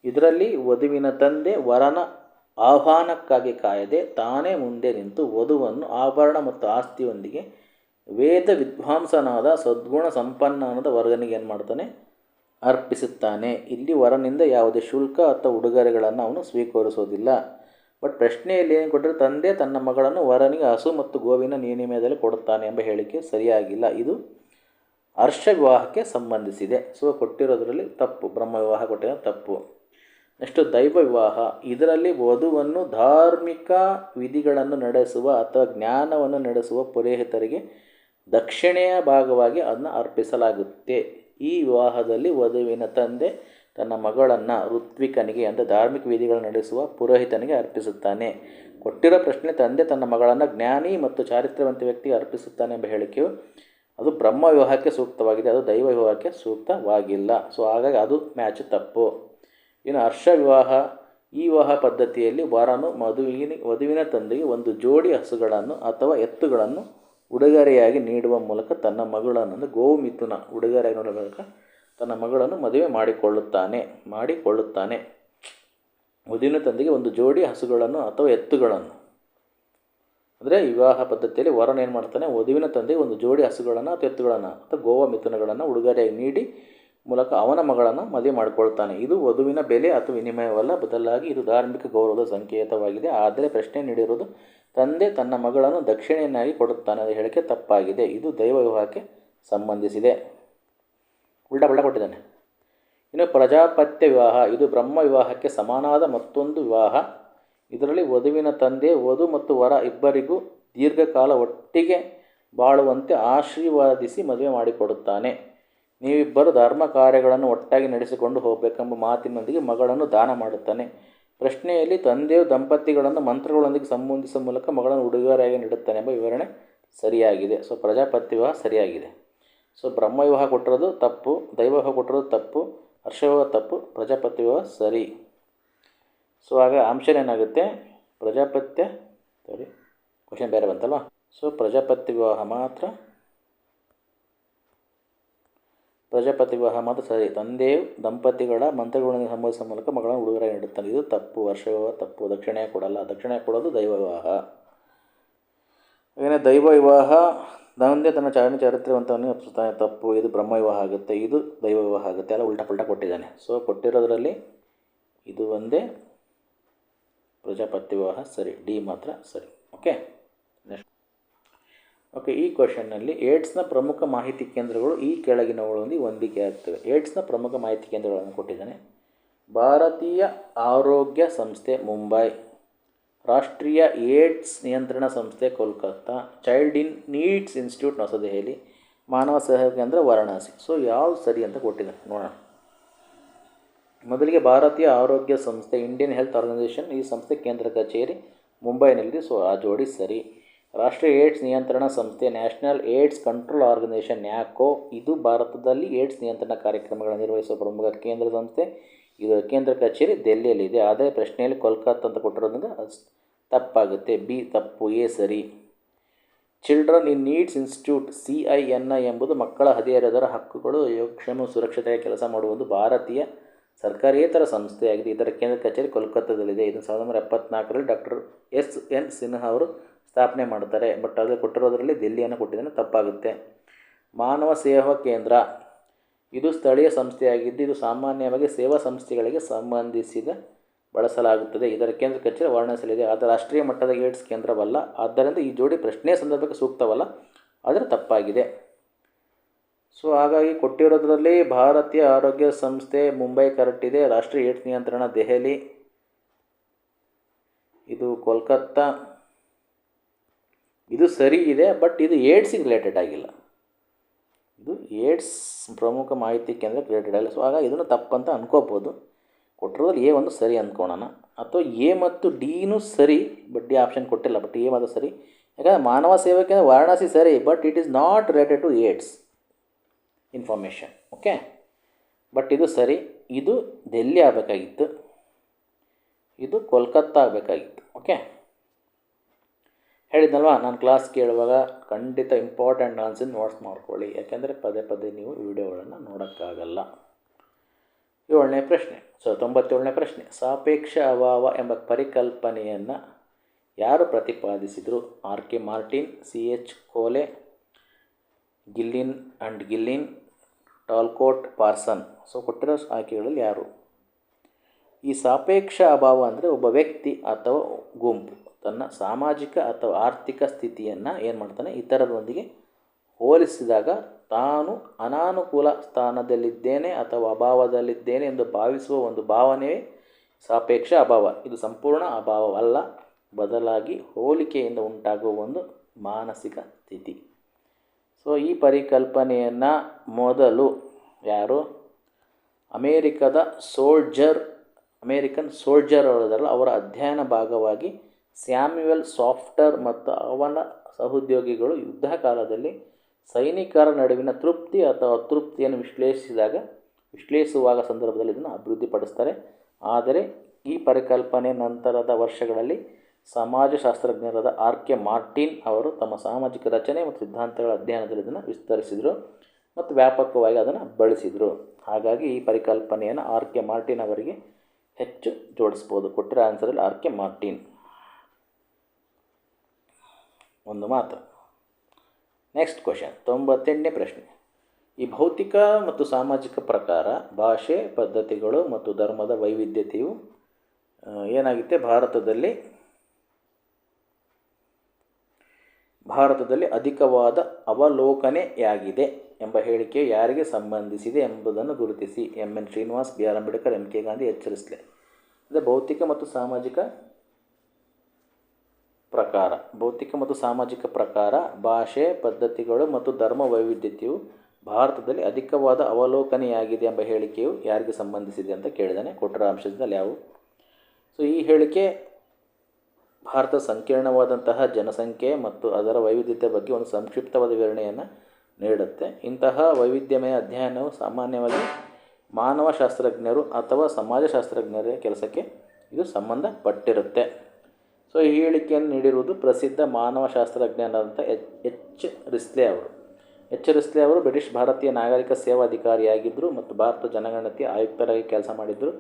ಇದರಲ್ಲಿ ವಧುವಿನ ತಂದೆ ವರನ ಆಹ್ವಾನಕ್ಕಾಗಿ ಕಾಯದೆ ತಾನೇ ಮುಂದೆ ನಿಂತು ವಧುವನ್ನು ಆಭರಣ ಮತ್ತು ಆಸ್ತಿಯೊಂದಿಗೆ ವೇದ ವಿದ್ವಾಂಸನಾದ ಸದ್ಗುಣ ಸಂಪನ್ನನದ ವರ್ಗನಿಗೆ ಏನು ಮಾಡ್ತಾನೆ? ಅರ್ಪಿಸುತ್ತಾನೆ. ಇಲ್ಲಿ ವರನಿಂದ ಯಾವುದೇ ಶುಲ್ಕ ಅಥವಾ ಉಡುಗೊರೆಗಳನ್ನು ಅವನು ಸ್ವೀಕರಿಸೋದಿಲ್ಲ. ಬಟ್ ಪ್ರಶ್ನೆಯಲ್ಲಿ ಏನು ಕೊಟ್ಟರೆ ತಂದೆ ತನ್ನ ಮಗಳನ್ನು ವರನಿಗೆ ಹಸು ಮತ್ತು ಗೋವಿನ ವಿನಿಮಯದಲ್ಲಿ ಕೊಡುತ್ತಾನೆ ಎಂಬ ಹೇಳಿಕೆ ಸರಿಯಾಗಿಲ್ಲ. ಇದು ಹರ್ಷ ವಿವಾಹಕ್ಕೆ ಸಂಬಂಧಿಸಿದೆ. ಸೊ, ಕೊಟ್ಟಿರೋದರಲ್ಲಿ ತಪ್ಪು ಬ್ರಹ್ಮ ವಿವಾಹ ಕೊಟ್ಟಿರೋ ತಪ್ಪು. ನೆಕ್ಸ್ಟು ದೈವ ವಿವಾಹ ಇದರಲ್ಲಿ ವಧುವನ್ನು ಧಾರ್ಮಿಕ ವಿಧಿಗಳನ್ನು ನಡೆಸುವ ಅಥವಾ ಜ್ಞಾನವನ್ನು ನಡೆಸುವ ಪುರೋಹಿತರಿಗೆ ದಕ್ಷಿಣೆಯ ಭಾಗವಾಗಿ ಅದನ್ನು ಅರ್ಪಿಸಲಾಗುತ್ತೆ. ಈ ವಿವಾಹದಲ್ಲಿ ವಧುವಿನ ತಂದೆ ತನ್ನ ಮಗಳನ್ನು ಋತ್ವಿಕನಿಗೆ ಅಂದರೆ ಧಾರ್ಮಿಕ ವಿಧಿಗಳನ್ನು ನಡೆಸುವ ಪುರೋಹಿತನಿಗೆ ಅರ್ಪಿಸುತ್ತಾನೆ. ಕೊಟ್ಟಿರೋ ಪ್ರಶ್ನೆ ತಂದೆ ತನ್ನ ಮಗಳನ್ನು ಜ್ಞಾನಿ ಮತ್ತು ಚಾರಿತ್ರವಂತ ವ್ಯಕ್ತಿಗೆ ಅರ್ಪಿಸುತ್ತಾನೆ ಎಂಬ ಹೇಳಿಕೆಯು ಅದು ಬ್ರಹ್ಮ ವಿವಾಹಕ್ಕೆ ಸೂಕ್ತವಾಗಿದೆ, ಅದು ದೈವ ವಿವಾಹಕ್ಕೆ ಸೂಕ್ತವಾಗಿಲ್ಲ. ಸೊ ಹಾಗಾಗಿ ಅದು ಮ್ಯಾಚ್ ತಪ್ಪು. ಇನ್ನು ಹರ್ಷ ವಿವಾಹ, ಈ ವಿವಾಹ ಪದ್ಧತಿಯಲ್ಲಿ ವರನು ಮದುವಿನ ವಧುವಿನ ತಂದೆಗೆ ಒಂದು ಜೋಡಿ ಹಸುಗಳನ್ನು ಅಥವಾ ಎತ್ತುಗಳನ್ನು ಉಡುಗೊರೆಯಾಗಿ ನೀಡುವ ಮೂಲಕ ತನ್ನ ಮಗಳನ್ನು ಗೋವು ಮಿಥುನ ಉಡುಗೊರೆಯಾಗಿ ನೋಡುವ ಮೂಲಕ ತನ್ನ ಮಗಳನ್ನು ಮದುವೆ ಮಾಡಿಕೊಳ್ಳುತ್ತಾನೆ ಮಾಡಿಕೊಳ್ಳುತ್ತಾನೆ. ವಧುವಿನ ತಂದೆಗೆ ಒಂದು ಜೋಡಿ ಹಸುಗಳನ್ನು ಅಥವಾ ಎತ್ತುಗಳನ್ನು. ಅಂದರೆ ವಿವಾಹ ಪದ್ಧತಿಯಲ್ಲಿ ವರನ ಏನು ಮಾಡ್ತಾನೆ ವಧುವಿನ ತಂದೆಗೆ ಒಂದು ಜೋಡಿ ಹಸುಗಳನ್ನು ಅಥವಾ ಎತ್ತುಗಳನ್ನು ಅಥವಾ ಗೋವಾ ಮಿಥುನಗಳನ್ನು ಉಡುಗೊರೆಯಾಗಿ ನೀಡಿ ಮೂಲಕ ಅವನ ಮಗಳನ್ನು ಮದುವೆ ಮಾಡಿಕೊಳ್ತಾನೆ. ಇದು ವಧುವಿನ ಬೆಲೆ ಅಥವಾ ವಿನಿಮಯವಲ್ಲ, ಬದಲಾಗಿ ಇದು ಧಾರ್ಮಿಕ ಗೌರವದ ಸಂಕೇತವಾಗಿದೆ. ಆದರೆ ಪ್ರಶ್ನೆ ನೀಡಿರುವುದು, ತಂದೆ ತನ್ನ ಮಗಳನ್ನು ದಕ್ಷಿಣೆಯನ್ನಾಗಿ ಕೊಡುತ್ತಾನೆ ಅದು ಹೇಳಿಕೆ ತಪ್ಪಾಗಿದೆ. ಇದು ದೈವ ವಿವಾಹಕ್ಕೆ ಸಂಬಂಧಿಸಿದೆ. ಉಲ್ಟಾ ಪಲ್ಟಾ ಕೊಟ್ಟಿದ್ದಾನೆ. ಇನ್ನು ಪ್ರಜಾಪತ್ಯ ವಿವಾಹ, ಇದು ಬ್ರಹ್ಮ ವಿವಾಹಕ್ಕೆ ಸಮಾನಾದ ಮತ್ತೊಂದು ವಿವಾಹ. ಇದರಲ್ಲಿ ವಧುವಿನ ತಂದೆ, ವಧು ಮತ್ತು ವರ ಇಬ್ಬರಿಗೂ ದೀರ್ಘಕಾಲ ಒಟ್ಟಿಗೆ ಬಾಳುವಂತೆ ಆಶೀರ್ವಾದಿಸಿ ಮದುವೆ ಮಾಡಿಕೊಡುತ್ತಾನೆ. ನೀವಿಬ್ಬರು ಧರ್ಮ ಕಾರ್ಯಗಳನ್ನು ಒಟ್ಟಾಗಿ ನಡೆಸಿಕೊಂಡು ಹೋಗಬೇಕೆಂಬ ಮಾತಿನೊಂದಿಗೆ ಮಗಳನ್ನು ದಾನ ಮಾಡುತ್ತಾನೆ. ಪ್ರಶ್ನೆಯಲ್ಲಿ ತಂದೆಯು ದಂಪತಿಗಳನ್ನು ಮಂತ್ರಗಳೊಂದಿಗೆ ಸಂಬಂಧಿಸುವ ಮೂಲಕ ಮಗಳನ್ನು ಉಡುಗೊರೆಯಾಗಿ ನೀಡುತ್ತಾನೆ ಎಂಬ ವಿವರಣೆ ಸರಿಯಾಗಿದೆ. ಸೊ ಪ್ರಜಾಪತಿ ವಿವಾಹ ಸರಿಯಾಗಿದೆ. ಸೊ ಬ್ರಹ್ಮ ವಿವಾಹ ಕೊಟ್ಟಿರೋದು ತಪ್ಪು, ದೈವ ವಿವಾಹ ಕೊಟ್ಟಿರೋದು ತಪ್ಪು, ಹರ್ಷ ವಿವಾಹ ತಪ್ಪು, ಪ್ರಜಾಪತಿ ವಿವಾಹ ಸರಿ. ಸೊ ಆಗ ಆನ್ಸರ್ ಏನಾಗುತ್ತೆ? ಪ್ರಜಾಪತ್ಯ ಸರಿ ಕ್ವಶನ್ ಬೇರೆ ಬಂತಲ್ವ? ಸೊ ಪ್ರಜಾಪತಿ ವಿವಾಹ ಮಾತ್ರ, ಪ್ರಜಾಪತಿ ವಿವಾಹ ಮಾತ್ರ ಸರಿ. ತಂದೆಯು ದಂಪತಿಗಳ ಮಂತ್ರಗಳನ್ನು ಸಂಬೋಧಿಸುವ ಮೂಲಕ ಮಗಳನ್ನು ಉಡುಗೊರೆ ನೀಡುತ್ತಾನೆ. ಇದು ತಪ್ಪು ವರ್ಷ ವಿವಾಹ ತಪ್ಪು ದಕ್ಷಿಣೆ ಕೊಡಲ್ಲ. ದಕ್ಷಿಣೆ ಕೊಡೋದು ದೈವ ವಿವಾಹ ಹಾಗೆಯೇ ದೈವ ವಿವಾಹ ತಂದೆ ತನ್ನ ಚಾರಣ ಚಾರಿತ್ರ್ಯವಂತವನ್ನು ಅಪ್ಸುತ್ತಾನೆ ತಪ್ಪು, ಇದು ಬ್ರಹ್ಮ ವಿವಾಹ ಆಗುತ್ತೆ, ಇದು ದೈವ ವಿವಾಹ ಆಗುತ್ತೆ ಎಲ್ಲ ಉಲ್ಟಾ ಪಲ್ಟಾ ಕೊಟ್ಟಿದ್ದಾನೆ. ಸೊ ಕೊಟ್ಟಿರೋದರಲ್ಲಿ ಇದು ಒಂದೇ ಪ್ರಜಾಪತಿ ವಿವಾಹ, ಸರಿ, ಡಿ ಮಾತ್ರ ಸರಿ ಓಕೆ ನೆಕ್ಸ್ಟ್ ಓಕೆ ಈ ಕ್ವಶನ್ನಲ್ಲಿ ಏಡ್ಸ್ನ ಪ್ರಮುಖ ಮಾಹಿತಿ ಕೇಂದ್ರಗಳು ಈ ಕೆಳಗಿನವುಗಳೊಂದಿಗೆ ಹೊಂದಿಕೆ ಆಗ್ತವೆ. ಏಡ್ಸ್ನ ಪ್ರಮುಖ ಮಾಹಿತಿ ಕೇಂದ್ರಗಳನ್ನು ಕೊಟ್ಟಿದ್ದಾನೆ. ಭಾರತೀಯ ಆರೋಗ್ಯ ಸಂಸ್ಥೆ, ಮುಂಬೈ. ರಾಷ್ಟ್ರೀಯ ಏಡ್ಸ್ ನಿಯಂತ್ರಣ ಸಂಸ್ಥೆ Kolkata, child in needs institute ಹೊಸದೆಹಲಿ ಮಾನವ ಸಹಾಯ ಕೇಂದ್ರ ವಾರಣಾಸಿ. ಸೊ ಯಾವ್ದು ಸರಿ ಅಂತ ಕೊಟ್ಟಿದೆ ನೋಡೋಣ. ಮೊದಲಿಗೆ ಭಾರತೀಯ ಆರೋಗ್ಯ ಸಂಸ್ಥೆ, ಇಂಡಿಯನ್ ಹೆಲ್ತ್ ಆರ್ಗನೈಸೇಷನ್, ಈ ಸಂಸ್ಥೆ ಕೇಂದ್ರ ಕಚೇರಿ ಮುಂಬೈನಲ್ಲಿದೆ. ಸೊ ಆ ಜೋಡಿ ಸರಿ. ರಾಷ್ಟ್ರೀಯ ಏಡ್ಸ್ ನಿಯಂತ್ರಣ ಸಂಸ್ಥೆ, national AIDS control organisation, NACO. ಇದು ಭಾರತದಲ್ಲಿ ಏಡ್ಸ್ ನಿಯಂತ್ರಣ ಕಾರ್ಯಕ್ರಮಗಳನ್ನು ನಿರ್ವಹಿಸುವ ಪ್ರಮುಖ ಕೇಂದ್ರ ಸಂಸ್ಥೆ. ಇದು ಕೇಂದ್ರ ಕಚೇರಿ ದೆಹಲಿಯಲ್ಲಿದೆ ಆದರೆ ಪ್ರಶ್ನೆಯಲ್ಲಿ ಕೋಲ್ಕತ್ತಾ ಅಂತ ಕೊಟ್ಟಿರೋದ್ರಿಂದ ತಪ್ಪಾಗುತ್ತೆ. ಬಿ ತಪ್ಪು, ಎ ಸರಿ. Children in needs institute, C I N I ಎಂಬುದು ಮಕ್ಕಳ ಹದಿಹರೆಯದರ ಹಕ್ಕುಗಳು, ಯೋಗಕ್ಷೇಮ, ಸುರಕ್ಷತೆಯ ಕೆಲಸ ಮಾಡುವ ಒಂದು ಭಾರತೀಯ ಸರ್ಕಾರೇತರ ಸಂಸ್ಥೆಯಾಗಿದೆ. ಇದರ ಕೇಂದ್ರ ಕಚೇರಿ ಕೋಲ್ಕತ್ತಾದಲ್ಲಿದೆ. ಇದು ಸಾವಿರದ ಒಂಬೈನೂರ ಎಪ್ಪತ್ನಾಲ್ಕರಲ್ಲಿ ಡಾಕ್ಟರ್ ಎಸ್ ಎನ್ ಸಿನ್ಹಾ ಅವರು ಸ್ಥಾಪನೆ ಮಾಡ್ತಾರೆ. ಬಟ್ ಅದು ಕೊಟ್ಟಿರೋದರಲ್ಲಿ ದಿಲ್ಲಿಯನ್ನು ಕೊಟ್ಟಿದ್ದಾನೆ ತಪ್ಪಾಗುತ್ತೆ. ಮಾನವ ಸೇವಾ ಕೇಂದ್ರ ಇದು ಸ್ಥಳೀಯ ಸಂಸ್ಥೆಯಾಗಿದ್ದು, ಇದು ಸಾಮಾನ್ಯವಾಗಿ ಸೇವಾ ಸಂಸ್ಥೆಗಳಿಗೆ ಸಂಬಂಧಿಸಿದ ಬಳಸಲಾಗುತ್ತದೆ. ಇದರ ಕೇಂದ್ರ ಕಚೇರಿ ವಾರಣಾಸಿಯಲ್ಲಿದೆ. ಆದರೆ ರಾಷ್ಟ್ರೀಯ ಮಟ್ಟದ ಏಡ್ಸ್ ಕೇಂದ್ರವಲ್ಲ. ಆದ್ದರಿಂದ ಈ ಜೋಡಿ ಪ್ರಶ್ನೆಯ ಸಂದರ್ಭಕ್ಕೆ ಸೂಕ್ತವಲ್ಲ. ಆದರೆ ತಪ್ಪಾಗಿದೆ. ಸೊ, ಹಾಗಾಗಿ ಕೊಟ್ಟಿರೋದರಲ್ಲಿ ಭಾರತೀಯ ಆರೋಗ್ಯ ಸಂಸ್ಥೆ ಮುಂಬೈ ಕರೆಕ್ಟ್ ಇದೆ ರಾಷ್ಟ್ರೀಯ ಏಡ್ಸ್ ನಿಯಂತ್ರಣ ದೆಹಲಿ. ಇದು ಕೋಲ್ಕತ್ತಾ. ಇದು ಸರಿ ಇದೆ, ಬಟ್ ಇದು ಏಡ್ಸಿಗೆ ರಿಲೇಟೆಡ್ ಆಗಿಲ್ಲ. ಇದು ಏಡ್ಸ್ ಪ್ರಮುಖ ಮಾಹಿತಿ ಕೇಂದ್ರ ಕ್ರಿಯೇಟೆಡ್ ಆಗಿಲ್ಲ ಸೊ ಆಗ ಇದನ್ನು ತಪ್ಪಂತ ಅಂದ್ಕೋಬೋದು ಕೊಟ್ಟಿರೋದ್ರಲ್ಲಿ ಎ ಒಂದು ಸರಿ ಅಂದ್ಕೊಳೋಣ. ಅಥವಾ ಎ ಮತ್ತು ಡಿನೂ ಸರಿ ಬಟ್ ಡಿ ಆಪ್ಷನ್ ಕೊಟ್ಟಿಲ್ಲ ಬಟ್ ಎ ಮಾತ್ರ ಸರಿ. ಯಾಕಂದರೆ ಮಾನವ ಸೇವಾ ಕೇಂದ್ರ ವಾರಣಾಸಿ ಸರಿ but it is not related to AIDS information okay but ಇದು ಸರಿ. ಇದು ಡೆಲ್ಲಿ ಆಗಬೇಕಾಗಿತ್ತು? ಇದು ಕೋಲ್ಕತ್ತಾ ಆಗಬೇಕಾಗಿತ್ತು ಓಕೆ ಹೇಳಿದ್ನಲ್ವಾ, ನಾನು ಕ್ಲಾಸ್ ಕೇಳುವಾಗ ಖಂಡಿತ ಇಂಪಾರ್ಟೆಂಟ್ ಆನ್ಸರ್ ನೋಟ್ಸ್ ಮಾಡ್ಕೊಳ್ಳಿ. ಯಾಕೆಂದರೆ ಪದೇ ಪದೇ ನೀವು ವಿಡಿಯೋಗಳನ್ನು ನೋಡೋಕ್ಕಾಗಲ್ಲ. ಏಳನೇ ಪ್ರಶ್ನೆ. ಸೊ, ತೊಂಬತ್ತೇಳನೇ ಪ್ರಶ್ನೆ. ಸಾಪೇಕ್ಷ ಅಭಾವ ಎಂಬ ಪರಿಕಲ್ಪನೆಯನ್ನು ಯಾರು ಪ್ರತಿಪಾದಿಸಿದರು? R K Merton, C H Cooley, Gillin and ಗಿಲ್ಲಿನ್, ಟಾಲ್ಕೋಟ್ ಪಾರ್ಸನ್. So, ಕೊಟ್ಟಿರೋ ಆಯ್ಕೆಗಳಲ್ಲಿ ಯಾರು? ಈ ಸಾಪೇಕ್ಷ ಅಭಾವ ಅಂದರೆ ಒಬ್ಬ ವ್ಯಕ್ತಿ ಅಥವಾ ಗುಂಪು. ತನ್ನ ಸಾಮಾಜಿಕ ಅಥವಾ ಆರ್ಥಿಕ ಸ್ಥಿತಿಯನ್ನು ಏನು ಮಾಡ್ತಾನೆ, ಇತರರೊಂದಿಗೆ ಹೋಲಿಸಿದಾಗ ತಾನು ಅನಾನುಕೂಲ ಸ್ಥಾನದಲ್ಲಿದ್ದೇನೆ ಅಥವಾ ಅಭಾವದಲ್ಲಿದ್ದೇನೆ ಎಂದು ಭಾವಿಸುವ ಒಂದು ಭಾವನೆಯೇ ಸಾಪೇಕ್ಷ ಅಭಾವ. ಇದು ಸಂಪೂರ್ಣ ಅಭಾವವಲ್ಲ. ಬದಲಾಗಿ ಹೋಲಿಕೆಯಿಂದ ಉಂಟಾಗುವ ಒಂದು ಮಾನಸಿಕ ಸ್ಥಿತಿ. ಸೊ, ಈ ಪರಿಕಲ್ಪನೆಯನ್ನು ಮೊದಲು ಯಾರು? ಅಮೇರಿಕದ ಸೋಲ್ಜರ್, ಅಮೇರಿಕನ್ ಸೋಲ್ಜರ್ ಅವರದಲ್ಲ ಅವರ ಅಧ್ಯಯನ ಭಾಗವಾಗಿ ಸ್ಯಾಮ್ಯುವೆಲ್ ಸಾಫ್ಟರ್ ಮತ್ತು ಅವನ ಸಹೋದ್ಯೋಗಿಗಳು ಯುದ್ಧ ಕಾಲದಲ್ಲಿ ಸೈನಿಕರ ನಡುವಿನ ತೃಪ್ತಿ ಅಥವಾ ಅತೃಪ್ತಿಯನ್ನು ವಿಶ್ಲೇಷಿಸಿದಾಗ, ವಿಶ್ಲೇಷಿಸುವಾಗ ಸಂದರ್ಭದಲ್ಲಿ ಇದನ್ನು ಅಭಿವೃದ್ಧಿಪಡಿಸ್ತಾರೆ. ಆದರೆ, ಈ ಪರಿಕಲ್ಪನೆ ನಂತರದ ವರ್ಷಗಳಲ್ಲಿ ಸಮಾಜಶಾಸ್ತ್ರಜ್ಞರಾದ ಆರ್ ಕೆ ಮಾರ್ಟಿನ್ ಅವರು ತಮ್ಮ ಸಾಮಾಜಿಕ ರಚನೆ ಮತ್ತು ಸಿದ್ಧಾಂತಗಳ ಅಧ್ಯಯನದಲ್ಲಿ ಇದನ್ನು ವಿಸ್ತರಿಸಿದರು ಮತ್ತು ವ್ಯಾಪಕವಾಗಿ ಅದನ್ನು ಬಳಸಿದರು. ಹಾಗಾಗಿ ಈ ಪರಿಕಲ್ಪನೆಯನ್ನು ಆರ್ ಕೆ ಮಾರ್ಟಿನ್ ಅವರಿಗೆ ಹೆಚ್ಚು ಜೋಡಿಸ್ಬೋದು ಕೊಟ್ಟಿರೋ ಆನ್ಸರಲ್ಲಿ ಆರ್ ಕೆ ಮಾರ್ಟಿನ್. ಒಂದು ಮಾತು. ನೆಕ್ಸ್ಟ್ ಕ್ವಶನ್ ತೊಂಬತ್ತೆಂಟನೇ ಪ್ರಶ್ನೆ. ಈ ಭೌತಿಕ ಮತ್ತು ಸಾಮಾಜಿಕ ಪ್ರಕಾರ ಭಾಷೆ, ಪದ್ಧತಿಗಳು ಮತ್ತು ಧರ್ಮದ ವೈವಿಧ್ಯತೆಯು ಏನಾಗುತ್ತೆ? ಭಾರತದಲ್ಲಿ ಭಾರತದಲ್ಲಿ ಅಧಿಕವಾದ ಅವಲೋಕನೆಯಾಗಿದೆ ಎಂಬ ಹೇಳಿಕೆ ಯಾರಿಗೆ ಸಂಬಂಧಿಸಿದೆ ಎಂಬುದನ್ನು ಗುರುತಿಸಿ. M N Srinivas, B R Ambedkar, M K Gandhi ಎಚ್ಚರಿಸಲೆ. ಅಂದರೆ ಭೌತಿಕ ಮತ್ತು ಸಾಮಾಜಿಕ ಪ್ರಕಾರ, ಭೌತಿಕ ಮತ್ತು ಸಾಮಾಜಿಕ ಪ್ರಕಾರ, ಭಾಷೆ, ಪದ್ಧತಿಗಳು ಮತ್ತು ಧರ್ಮ ವೈವಿಧ್ಯತೆಯು ಭಾರತದಲ್ಲಿ ಅಧಿಕವಾದ ಅವಲೋಕನೆಯಾಗಿದೆ ಎಂಬ ಹೇಳಿಕೆಯು ಯಾರಿಗೆ ಸಂಬಂಧಿಸಿದೆ ಅಂತ ಕೇಳಿದ್ದಾನೆ ಕೊಟ್ಟರ ಅಂಶದಲ್ಲಿ ಯಾವು? ಸೊ ಈ ಹೇಳಿಕೆ ಭಾರತ ಸಂಕೀರ್ಣವಾದಂತಹ ಜನಸಂಖ್ಯೆ ಮತ್ತು ಅದರ ವೈವಿಧ್ಯತೆ ಬಗ್ಗೆ ಒಂದು ಸಂಕ್ಷಿಪ್ತವಾದ ವಿವರಣೆಯನ್ನು ನೀಡುತ್ತೆ. ಇಂತಹ ವೈವಿಧ್ಯಮಯ ಅಧ್ಯಯನವು ಸಾಮಾನ್ಯವಾಗಿ ಮಾನವಶಾಸ್ತ್ರಜ್ಞರು ಅಥವಾ ಸಮಾಜಶಾಸ್ತ್ರಜ್ಞರ ಕೆಲಸಕ್ಕೆ ಇದು ಸಂಬಂಧಪಟ್ಟಿರುತ್ತೆ. ಸೊ ಈ ಹೇಳಿಕೆಯನ್ನು ನೀಡಿರುವುದು ಪ್ರಸಿದ್ಧ ಮಾನವಶಾಸ್ತ್ರಜ್ಞರಾದಂಥ ಎಚ್ ಎಚ್ ರಿಸ್ಲೆ ಅವರು. ಎಚ್ ರಿಸ್ಲೆ ಅವರು ಬ್ರಿಟಿಷ್ ಭಾರತೀಯ ನಾಗರಿಕ ಸೇವಾ ಅಧಿಕಾರಿಯಾಗಿದ್ದರು ಮತ್ತು ಭಾರತ ಜನಗಣತಿಯ ಆಯುಕ್ತರಾಗಿ ಕೆಲಸ ಮಾಡಿದ್ದರು.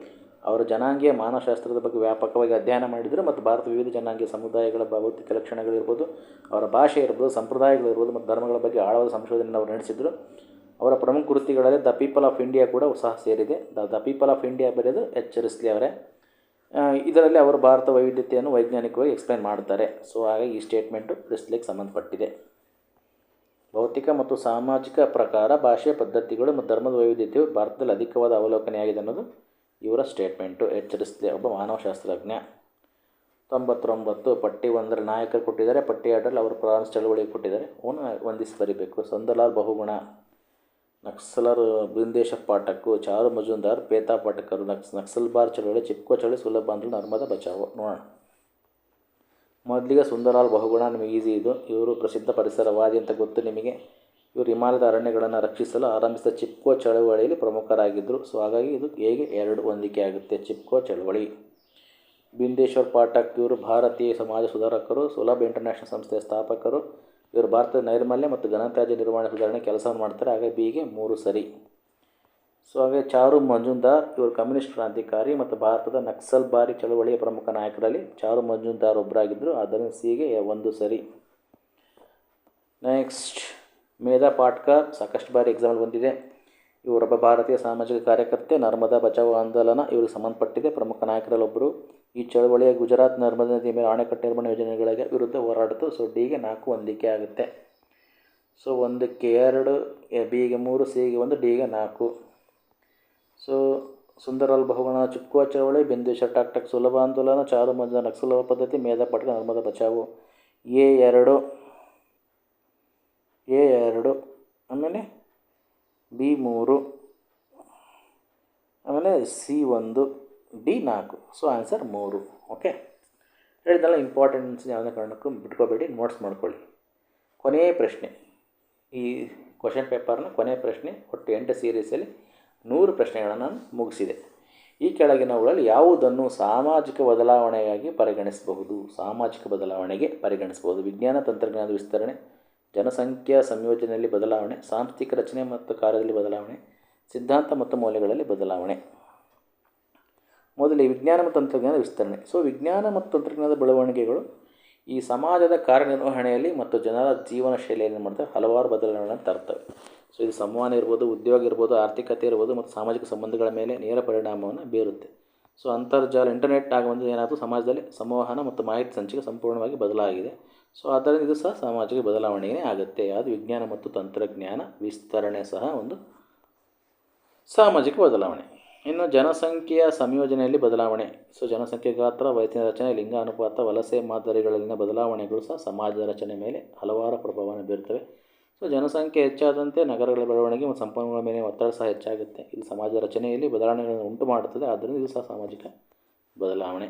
ಅವರು ಜನಾಂಗೀಯ ಮಾನವಶಾಸ್ತ್ರದ ಬಗ್ಗೆ ವ್ಯಾಪಕವಾಗಿ ಅಧ್ಯಯನ ಮಾಡಿದರು ಮತ್ತು ಭಾರತ ವಿವಿಧ ಜನಾಂಗೀಯ ಸಮುದಾಯಗಳ ಭೌತಿಕ ಲಕ್ಷಣಗಳಿರ್ಬೋದು ಅವರ ಭಾಷೆ ಇರ್ಬೋದು ಸಂಪ್ರದಾಯಗಳಿರ್ಬೋದು ಮತ್ತು ಧರ್ಮಗಳ ಬಗ್ಗೆ ಆಳವಾದ ಸಂಶೋಧನೆಯನ್ನು ಅವರು ನಡೆಸಿದರು ಅವರ ಪ್ರಮುಖ ಕೃತಿಗಳಲ್ಲಿ ದ ಪೀಪಲ್ ಆಫ್ ಇಂಡಿಯಾ ಕೂಡ ಸಹ ಸೇರಿದೆ. The the people of India ಬರೆಯೋದು ಎಚ್ ರಿಸ್ಲಿ ಅವರೇ. ಇದರಲ್ಲಿ ಅವರು ಭಾರತ ವೈವಿಧ್ಯತೆಯನ್ನು ವೈಜ್ಞಾನಿಕವಾಗಿ ಎಕ್ಸ್ಪ್ಲೈನ್ ಮಾಡ್ತಾರೆ ಸೊ ಹಾಗಾಗಿ ಈ ಸ್ಟೇಟ್ಮೆಂಟು ರಿಸ್ಲಿಗೆ ಸಂಬಂಧಪಟ್ಟಿದೆ. ಭೌತಿಕ ಮತ್ತು ಸಾಮಾಜಿಕ ಪ್ರಕಾರ ಭಾಷೆ ಪದ್ಧತಿಗಳು ಮತ್ತು ಧರ್ಮದ ವೈವಿಧ್ಯತೆಯು ಭಾರತದಲ್ಲಿ ಅಧಿಕವಾದ ಅವಲೋಕನೆಯಾಗಿದೆ ಅನ್ನೋದು ಇವರ ಸ್ಟೇಟ್ಮೆಂಟು ಎಚ್ಚರಿಸಿದೆ ಒಬ್ಬ ಮಾನವಶಾಸ್ತ್ರಜ್ಞ. ತೊಂಬತ್ತೊಂಬತ್ತು, ಪಟ್ಟಿ ಒಂದರ ನಾಯಕರು ಕೊಟ್ಟಿದ್ದಾರೆ. ಪಟ್ಟಿ ಎರಡರಲ್ಲಿ ಅವರು ಪ್ರಧಾನ ಸ್ಥಳಗಳಿಗೆ ಕೊಟ್ಟಿದ್ದಾರೆ. ಅವನು ಹೊಂದಿಸಿ ಬರೀಬೇಕು. ಸಂದಲಾಲ್ ಬಹುಗುಣ. ನಕ್ಸಲರು ಬೃಂದೇಶ ಪಾಠಕ್ಕು ಚಾರು ಮಜುಂದಾರ್, ಪೇತಾ ಪಾಠಕರು ನಕ್ಸ್, ನಕ್ಸಲ್ ಬಾರ್ ಚಳವಳಿ, ಚಿಪ್ಕೋ ಚಳವಳಿ, ಸುಲಭ ಅಂದ್ರೆ ನರ್ಮದಾ ಬಚಾವೋ. ನೋಡೋಣ. ಮೊದಲಿಗೆ ಸುಂದರಾಲ್ ಬಹುಗುಣ ನಿಮಗೆ ಈಸಿ ಇದು. ಇವರು ಪ್ರಸಿದ್ಧ ಪರಿಸರವಾದಿ ಅಂತ ಗೊತ್ತು ನಿಮಗೆ. ಇವರು ಹಿಮಾಲಯದ ಅರಣ್ಯಗಳನ್ನು ರಕ್ಷಿಸಲು ಆರಂಭಿಸಿದ ಚಿಪ್ಕೋ ಚಳವಳಿಯಲ್ಲಿ ಪ್ರಮುಖರಾಗಿದ್ದರು ಸೊ, ಹಾಗಾಗಿ ಇದು ಹೇಗೆ ಎರಡು ಹೊಂದಿಕೆ ಆಗುತ್ತೆ ಚಿಪ್ಕೋ ಚಳವಳಿ. ಬಿಂದೇಶ್ವರ್ ಪಾಠಕ್ ಇವರು ಭಾರತೀಯ ಸಮಾಜ ಸುಧಾರಕರು, ಸುಲಭ ಇಂಟರ್ನ್ಯಾಷನಲ್ ಸಂಸ್ಥೆಯ ಸ್ಥಾಪಕರು ಇವರು ಭಾರತದ ನೈರ್ಮಲ್ಯ ಮತ್ತು ಘನತ್ಯಾಜ್ಯ ನಿರ್ವಹಣೆ ಸುಧಾರಣೆ ಕೆಲಸವನ್ನು ಮಾಡ್ತಾರೆ. ಹಾಗೆ ಬಿಗೆ ಮೂರು ಸರಿ. ಸೊ ಹಾಗೆ ಚಾರು ಮಂಜುಂದಾರ್ ಇವರು ಕಮ್ಯುನಿಸ್ಟ್ ಕ್ರಾಂತಿಕಾರಿ ಮತ್ತು ಭಾರತದ ನಕ್ಸಲ್ ಬಾರಿ ಚಳವಳಿಯ ಪ್ರಮುಖ ನಾಯಕರಲ್ಲಿ ಚಾರು ಮಂಜುಂದಾರ್ ಒಬ್ಬರಾಗಿದ್ದರು ಆದ್ದರಿಂದ ಸಿಗೆ ಒಂದು ಸರಿ. ನೆಕ್ಸ್ಟ್ ಮೇಧಾ ಪಾಟ್ಕರ್ ಸಾಕಷ್ಟು ಬಾರಿ ಎಕ್ಸಾಂಪಲ್ ಬಂದಿದೆ. ಇವರೊಬ್ಬ ಭಾರತೀಯ ಸಾಮಾಜಿಕ ಕಾರ್ಯಕರ್ತೆ, ನರ್ಮದಾ ಬಚಾವೋ ಆಂದೋಲನ ಇವರಿಗೆ ಸಂಬಂಧಪಟ್ಟಿದೆ. ಪ್ರಮುಖ ನಾಯಕರಲ್ಲಿ ಒಬ್ಬರು ಈ ಚಳವಳಿಯ ಗುಜರಾತ್ ನರ್ಮದಾ ನದಿ ಮೇಲೆ ಅಣೆಕಟ್ಟು ನಿರ್ಮಾಣ ಯೋಜನೆಗಳಿಗೆ ವಿರುದ್ಧ ಹೋರಾಡಿತು ಸೊ ಡಿಗೆ ನಾಲ್ಕು ಹೊಂದಿಕೆ ಆಗುತ್ತೆ. ಸೊ, ಒಂದಕ್ಕೆ ಎರಡು ಬಿಗೆ ಮೂರು, ಸಿಗೆ ಒಂದು, ಡಿಗೆ ನಾಲ್ಕು. ಸೊ ಸುಂದರಲ್ ಬಹುಗುಣ ಚುಕ್ಕುವ ಚಳವಳಿ ಬಿಂದೇಶ್ವರ ಟಾಕ್ ಟಕ್ ಸುಲಭ ಆಂದೋಲನ, ಚಾರು ಮಂಜ ನಕ್ಸಲ ಪದ್ಧತಿ, ಮೇಧಾ ನರ್ಮದಾ ಬಚಾವು. ಎ ಎರಡು ಎ ಎರಡು, ಆಮೇಲೆ ಬಿ ಮೂರು, ಆಮೇಲೆ ಸಿ ಒಂದು. ಡಿ ನಾಲ್ಕು. ಸೊ ಆನ್ಸರ್ ಮೂರು. ಓಕೆ ಹೇಳಿದಲ್ಲ ಇಂಪಾರ್ಟೆನ್ಸ್ ಯಾವುದೇ ಕಾರಣಕ್ಕೂ ಬಿಟ್ಕೋಬೇಡಿ ನೋಟ್ಸ್ ಮಾಡ್ಕೊಳ್ಳಿ. ಕೊನೆಯ ಪ್ರಶ್ನೆ. ಈ ಕ್ವಶನ್ ಪೇಪರ್ನ ಕೊನೆಯ ಪ್ರಶ್ನೆ ಒಟ್ಟು ಎಂಟು ಸೀರೀಸಲ್ಲಿ ನೂರು ಪ್ರಶ್ನೆಗಳನ್ನು ನಾನು ಮುಗಿಸಿದೆ. ಈ ಕೆಳಗಿನವುಗಳಲ್ಲಿ ಯಾವುದನ್ನು ಸಾಮಾಜಿಕ ಬದಲಾವಣೆಯಾಗಿ ಪರಿಗಣಿಸಬಹುದು? ಸಾಮಾಜಿಕ ಬದಲಾವಣೆಗೆ ಪರಿಗಣಿಸಬಹುದು. ವಿಜ್ಞಾನ ತಂತ್ರಜ್ಞಾನದ ವಿಸ್ತರಣೆ, ಜನಸಂಖ್ಯಾ ಸಂಯೋಜನೆಯಲ್ಲಿ ಬದಲಾವಣೆ, ಸಾಂಸ್ಥಿಕ ರಚನೆ ಮತ್ತು ಕಾರ್ಯದಲ್ಲಿ ಬದಲಾವಣೆ, ಸಿದ್ಧಾಂತ ಮತ್ತು ಮೌಲ್ಯಗಳಲ್ಲಿ ಬದಲಾವಣೆ. ಮೊದಲು ವಿಜ್ಞಾನ ಮತ್ತು ತಂತ್ರಜ್ಞಾನ ವಿಸ್ತರಣೆ. ಸೊ ವಿಜ್ಞಾನ ಮತ್ತು ತಂತ್ರಜ್ಞಾನದ ಬೆಳವಣಿಗೆಗಳು ಈ ಸಮಾಜದ ಕಾರ್ಯನಿರ್ವಹಣೆಯಲ್ಲಿ ಮತ್ತು ಜನರ ಜೀವನ ಶೈಲಿಯಲ್ಲಿ ಮಾಡ್ತವೆ ಹಲವಾರು ಬದಲಾವಣೆಗಳನ್ನು ತರ್ತವೆ. ಸೊ ಇದು ಸಂವಹನ ಇರ್ಬೋದು, ಉದ್ಯೋಗ ಇರ್ಬೋದು, ಆರ್ಥಿಕತೆ ಇರ್ಬೋದು ಮತ್ತು ಸಾಮಾಜಿಕ ಸಂಬಂಧಗಳ ಮೇಲೆ ನೇರ ಪರಿಣಾಮವನ್ನು ಬೀರುತ್ತೆ. ಸೊ ಅಂತರ್ಜಾಲ ಇಂಟರ್ನೆಟ್ ಆಗುವಂಥದ್ದು ಏನಾದರೂ ಸಮಾಜದಲ್ಲಿ ಸಂವಹನ ಮತ್ತು ಮಾಹಿತಿ ಸಂಚಿಕೆ ಸಂಪೂರ್ಣವಾಗಿ ಬದಲಾಗಿದೆ. ಸೊ ಆದ್ದರಿಂದ ಇದು ಸಹ ಸಾಮಾಜಿಕ ಬದಲಾವಣೆಯೇ ಆಗುತ್ತೆ. ಅದು ವಿಜ್ಞಾನ ಮತ್ತು ತಂತ್ರಜ್ಞಾನ ವಿಸ್ತರಣೆ ಸಹ ಒಂದು ಸಾಮಾಜಿಕ ಬದಲಾವಣೆ. ಇನ್ನು ಜನಸಂಖ್ಯೆಯ ಸಂಯೋಜನೆಯಲ್ಲಿ ಬದಲಾವಣೆ. ಸೊ, ಜನಸಂಖ್ಯೆ ಗಾತ್ರ, ವಯಸ್ಸಿನ ರಚನೆ, ಲಿಂಗ ಅನುಪಾತ, ವಲಸೆ ಮಾದರಿಗಳಲ್ಲಿನ ಬದಲಾವಣೆಗಳು ಸಹ ಸಮಾಜದ ರಚನೆ ಮೇಲೆ ಹಲವಾರು ಪ್ರಭಾವವನ್ನು ಬೀರ್ತವೆ. ಸೊ, ಜನಸಂಖ್ಯೆ ಹೆಚ್ಚಾದಂತೆ ನಗರಗಳ ಬೆಳವಣಿಗೆ ಮತ್ತು ಸಂಪನ್ಮೂಲ ಮೇಲೆ ಒತ್ತಡ ಸಹ ಹೆಚ್ಚಾಗುತ್ತೆ. ಇದು ಸಮಾಜದ ರಚನೆಯಲ್ಲಿ ಬದಲಾವಣೆಗಳನ್ನು ಉಂಟು ಮಾಡುತ್ತದೆ ಆದ್ದರಿಂದ ಇದು ಸಹ ಸಾಮಾಜಿಕ ಬದಲಾವಣೆ.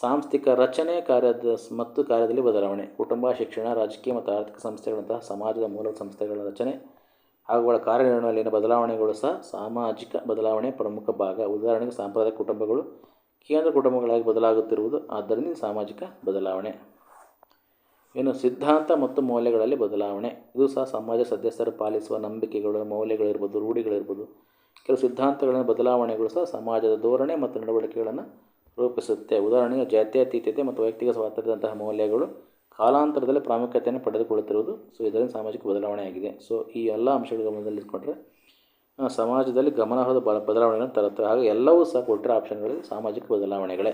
ಸಾಂಸ್ಥಿಕ ರಚನೆ ಕಾರ್ಯದ ಮತ್ತು ಕಾರ್ಯದಲ್ಲಿ ಬದಲಾವಣೆ. ಕುಟುಂಬ, ಶಿಕ್ಷಣ, ರಾಜಕೀಯ ಮತ್ತು ಆರ್ಥಿಕ ಸಂಸ್ಥೆಗಳಂತಹ ಸಮಾಜದ ಮೂಲ ಸಂಸ್ಥೆಗಳ ರಚನೆ. ಅವುಗಳ ಕಾರ್ಯನಿರ್ವಹಣೆಯಲ್ಲಿನ ಬದಲಾವಣೆಗಳು ಸಹ ಸಾಮಾಜಿಕ ಬದಲಾವಣೆ ಪ್ರಮುಖ ಭಾಗ. ಉದಾಹರಣೆಗೆ ಸಾಂಪ್ರದಾಯಿಕ ಕುಟುಂಬಗಳು ಕೇಂದ್ರ ಕುಟುಂಬಗಳಾಗಿ ಬದಲಾಗುತ್ತಿರುವುದು, ಆದ್ದರಿಂದ ಸಾಮಾಜಿಕ ಬದಲಾವಣೆ. ಇನ್ನು ಸಿದ್ಧಾಂತ ಮತ್ತು ಮೌಲ್ಯಗಳಲ್ಲಿ ಬದಲಾವಣೆ. ಇದು ಸಹ ಸಮಾಜ ಸದಸ್ಯರು ಪಾಲಿಸುವ ನಂಬಿಕೆಗಳು, ಮೌಲ್ಯಗಳಿರ್ಬೋದು, ರೂಢಿಗಳಿರ್ಬೋದು. ಕೆಲವು ಸಿದ್ಧಾಂತಗಳ ಬದಲಾವಣೆಗಳು ಸಹ ಸಮಾಜದ ಧೋರಣೆ ಮತ್ತು ನಡವಳಿಕೆಗಳನ್ನು ರೂಪಿಸುತ್ತೆ. ಉದಾಹರಣೆಗೆ ಜಾತ್ಯತೀತತೆ ಮತ್ತು ವೈಯಕ್ತಿಕ ಸ್ವಾತಂತ್ರ್ಯದಂತಹ ಮೌಲ್ಯಗಳು ಕಾಲಾಂತರದಲ್ಲಿ ಪ್ರಾಮುಖ್ಯತೆಯನ್ನು ಪಡೆದುಕೊಳ್ಳುತ್ತಿರುವುದು ಸೊ ಇದರಿಂದ ಸಾಮಾಜಿಕ ಬದಲಾವಣೆ ಆಗಿದೆ ಸೊ ಈ ಎಲ್ಲ ಅಂಶಗಳು ಗಮನದಲ್ಲಿಟ್ಕೊಂಡ್ರೆ ಸಮಾಜದಲ್ಲಿ ಗಮನಾರ್ಹದ ಬ, ಬದಲಾವಣೆಗಳನ್ನು ತರುತ್ತವೆ. ಹಾಗೆ ಎಲ್ಲವೂ ಸಹ ಕೊಟ್ಟಿರೋ ಆಪ್ಷನ್ಗಳಲ್ಲಿ ಸಾಮಾಜಿಕ ಬದಲಾವಣೆಗಳೇ.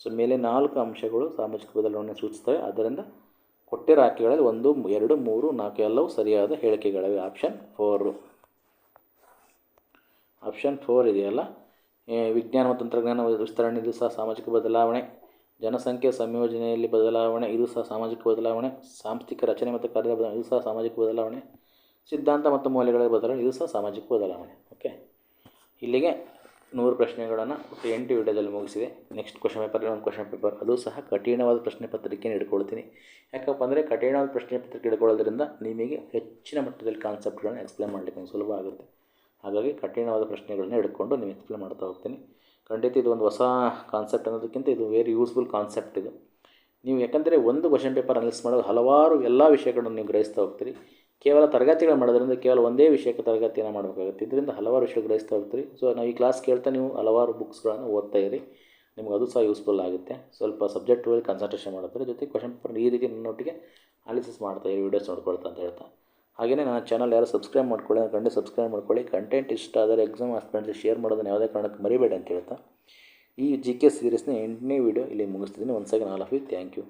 ಸೊ ಮೇಲೆ ನಾಲ್ಕು ಅಂಶಗಳು ಸಾಮಾಜಿಕ ಬದಲಾವಣೆ ಸೂಚಿಸ್ತವೆ. ಆದ್ದರಿಂದ ಕೊಟ್ಟಿರೋ ಆಯ್ಕೆಗಳಲ್ಲಿ ಒಂದು, ಎರಡು, ಮೂರು, ನಾಲ್ಕು ಎಲ್ಲವೂ ಸರಿಯಾದ ಹೇಳಿಕೆಗಳಿವೆ. ಆಪ್ಷನ್ ಫೋರು ಆಪ್ಷನ್ ಫೋರ್ ಇದೆಯಲ್ಲ? ವಿಜ್ಞಾನ ಮತ್ತು ತಂತ್ರಜ್ಞಾನ ವಿಸ್ತರಣೆ ಸಹ ಸಾಮಾಜಿಕ ಬದಲಾವಣೆ ಜನಸಂಖ್ಯೆ ಸಂಯೋಜನೆಯಲ್ಲಿ ಬದಲಾವಣೆ, ಇದು ಸಹ ಸಾಮಾಜಿಕ ಬದಲಾವಣೆ, ಸಾಂಸ್ಥಿಕ ರಚನೆ ಮತ್ತು ಕಾರ್ಯದ ಬದಲಾವಣೆ, ಇದು ಸಹ ಸಾಮಾಜಿಕ ಬದಲಾವಣೆ, ಸಿದ್ಧಾಂತ ಮತ್ತು ಮೌಲ್ಯಗಳ ಬದಲಾವಣೆ, ಇದು ಸಹ ಸಾಮಾಜಿಕ ಬದಲಾವಣೆ. ಓಕೆ? ಇಲ್ಲಿಗೆ ನೂರು ಪ್ರಶ್ನೆಗಳನ್ನು ಎಂಟು ವಿಡಿಯೋದಲ್ಲಿ ಮುಗಿಸಿದೆ. ನೆಕ್ಸ್ಟ್ ಕ್ವಶನ್ ಪೇಪರ್ ಒಂದು ಕ್ವಶನ್ ಪೇಪರ್ ಅದು ಸಹ ಕಠಿಣವಾದ ಪ್ರಶ್ನೆ ಪತ್ರಿಕೆಯನ್ನು ಇಟ್ಕೊಳ್ತೀನಿ ಯಾಕಪ್ಪ ಅಂದರೆ ಕಠಿಣವಾದ ಪ್ರಶ್ನೆ ಪತ್ರಿಕೆ ಇಟ್ಕೊಳ್ಳೋದ್ರಿಂದ ನಿಮಗೆ ಹೆಚ್ಚಿನ ಮಟ್ಟದಲ್ಲಿ ಕಾನ್ಸೆಪ್ಟ್ಗಳನ್ನು ಎಕ್ಸ್ಪ್ಲೇನ್ ಮಾಡಲಿಕ್ಕೆ ಸುಲಭ ಆಗುತ್ತೆ. ಹಾಗಾಗಿ ಕಠಿಣವಾದ ಪ್ರಶ್ನೆಗಳನ್ನ ಹಿಡ್ಕೊಂಡು ನೀವು ಎಕ್ಸ್ಪ್ಲೇನ್ ಮಾಡ್ತಾ ಹೋಗ್ತೀನಿ. ಖಂಡಿತ ಇದು ಒಂದು ಹೊಸ ಕಾನ್ಸೆಪ್ಟ್ ಅನ್ನೋದಕ್ಕಿಂತ ಇದು ವೆರಿ ಯೂಸ್ಫುಲ್ ಕಾನ್ಸೆಪ್ಟ್ ಇದು. ನೀವು ಯಾಕಂದರೆ ಒಂದು ಕ್ವಶನ್ ಪೇಪರ್ ಅನಲಿಸ್ ಮಾಡೋದು ಹಲವಾರು ಎಲ್ಲ ವಿಷಯಗಳನ್ನು ನೀವು ಗ್ರಹಿಸ್ತಾ ಹೋಗ್ತೀರಿ. ಕೇವಲ ತರಗತಿಗಳು ಮಾಡೋದ್ರಿಂದ ಕೇವಲ ಒಂದೇ ವಿಷಯಕ್ಕೆ ತರಗತಿಯನ್ನು ಮಾಡಬೇಕಾಗುತ್ತೆ. ಇದರಿಂದ ಹಲವಾರು ವಿಷಯ ಗ್ರಹಿಸ್ತಾ ಹೋಗ್ತೀರಿ. ಸೊ ನಾವು ಈ ಕ್ಲಾಸ್ ಕೇಳ್ತಾ ನೀವು ಹಲವಾರು ಬುಕ್ಸ್ಗಳನ್ನು ಓದ್ತಾ ಇರಿ. ನಿಮ್ಗೆ ಅದು ಸಹ ಯೂಸ್ಫುಲ್ ಆಗುತ್ತೆ. ಸ್ವಲ್ಪ ಸಬ್ಜೆಕ್ಟ್ ಕಾನ್ಸಂಟ್ರೇಷನ್ ಮಾಡ್ತಾರೆ ಜೊತೆಗೆ ಕ್ವಶನ್ ಪೇಪರ್ ಈ ರೀತಿ ನನ್ನೊಟ್ಟಿಗೆ ಅನಾಲಿಸಿಸ್ ಮಾಡ್ತಾ ಇರಿ ವೀಡಿಯೋಸ್ ನೋಡ್ಕೊಳ್ತಾ ಅಂತ ಹೇಳ್ತಾ. ಹಾಗೆಯೇ ನನ್ನ ಚಾನಲ್ ಯಾರು ಸಬ್ಸ್ಕ್ರೈಬ್ ಮಾಡ್ಕೊಳ್ಳಿ ಕಂಡು ಸಬ್ಸ್ಕ್ರೈಬ್ ಮಾಡ್ಕೊಳ್ಳಿ. ಕಂಟೆಂಟ್ ಇಷ್ಟ ಆದರೆ ಎಕ್ಸಾಮ್ ಆಸ್ಪೆಂಟ್ಸ್ ಶೇರ್ ಮಾಡೋದನ್ನು ಯಾವುದೇ ಕಾರಣಕ್ಕೆ ಮರಿಬೇಡಿ ಅಂತ ಹೇಳ್ತಾ. ಈ ಜಿ ಕೆ ಸೀರೀಸ್ನ ಎಂಟನೇ ವೀಡಿಯೋ ಇಲ್ಲಿ ಮುಗಿಸ್ತಿದ್ದೀನಿ. ಒಂದು again all of you. Thank you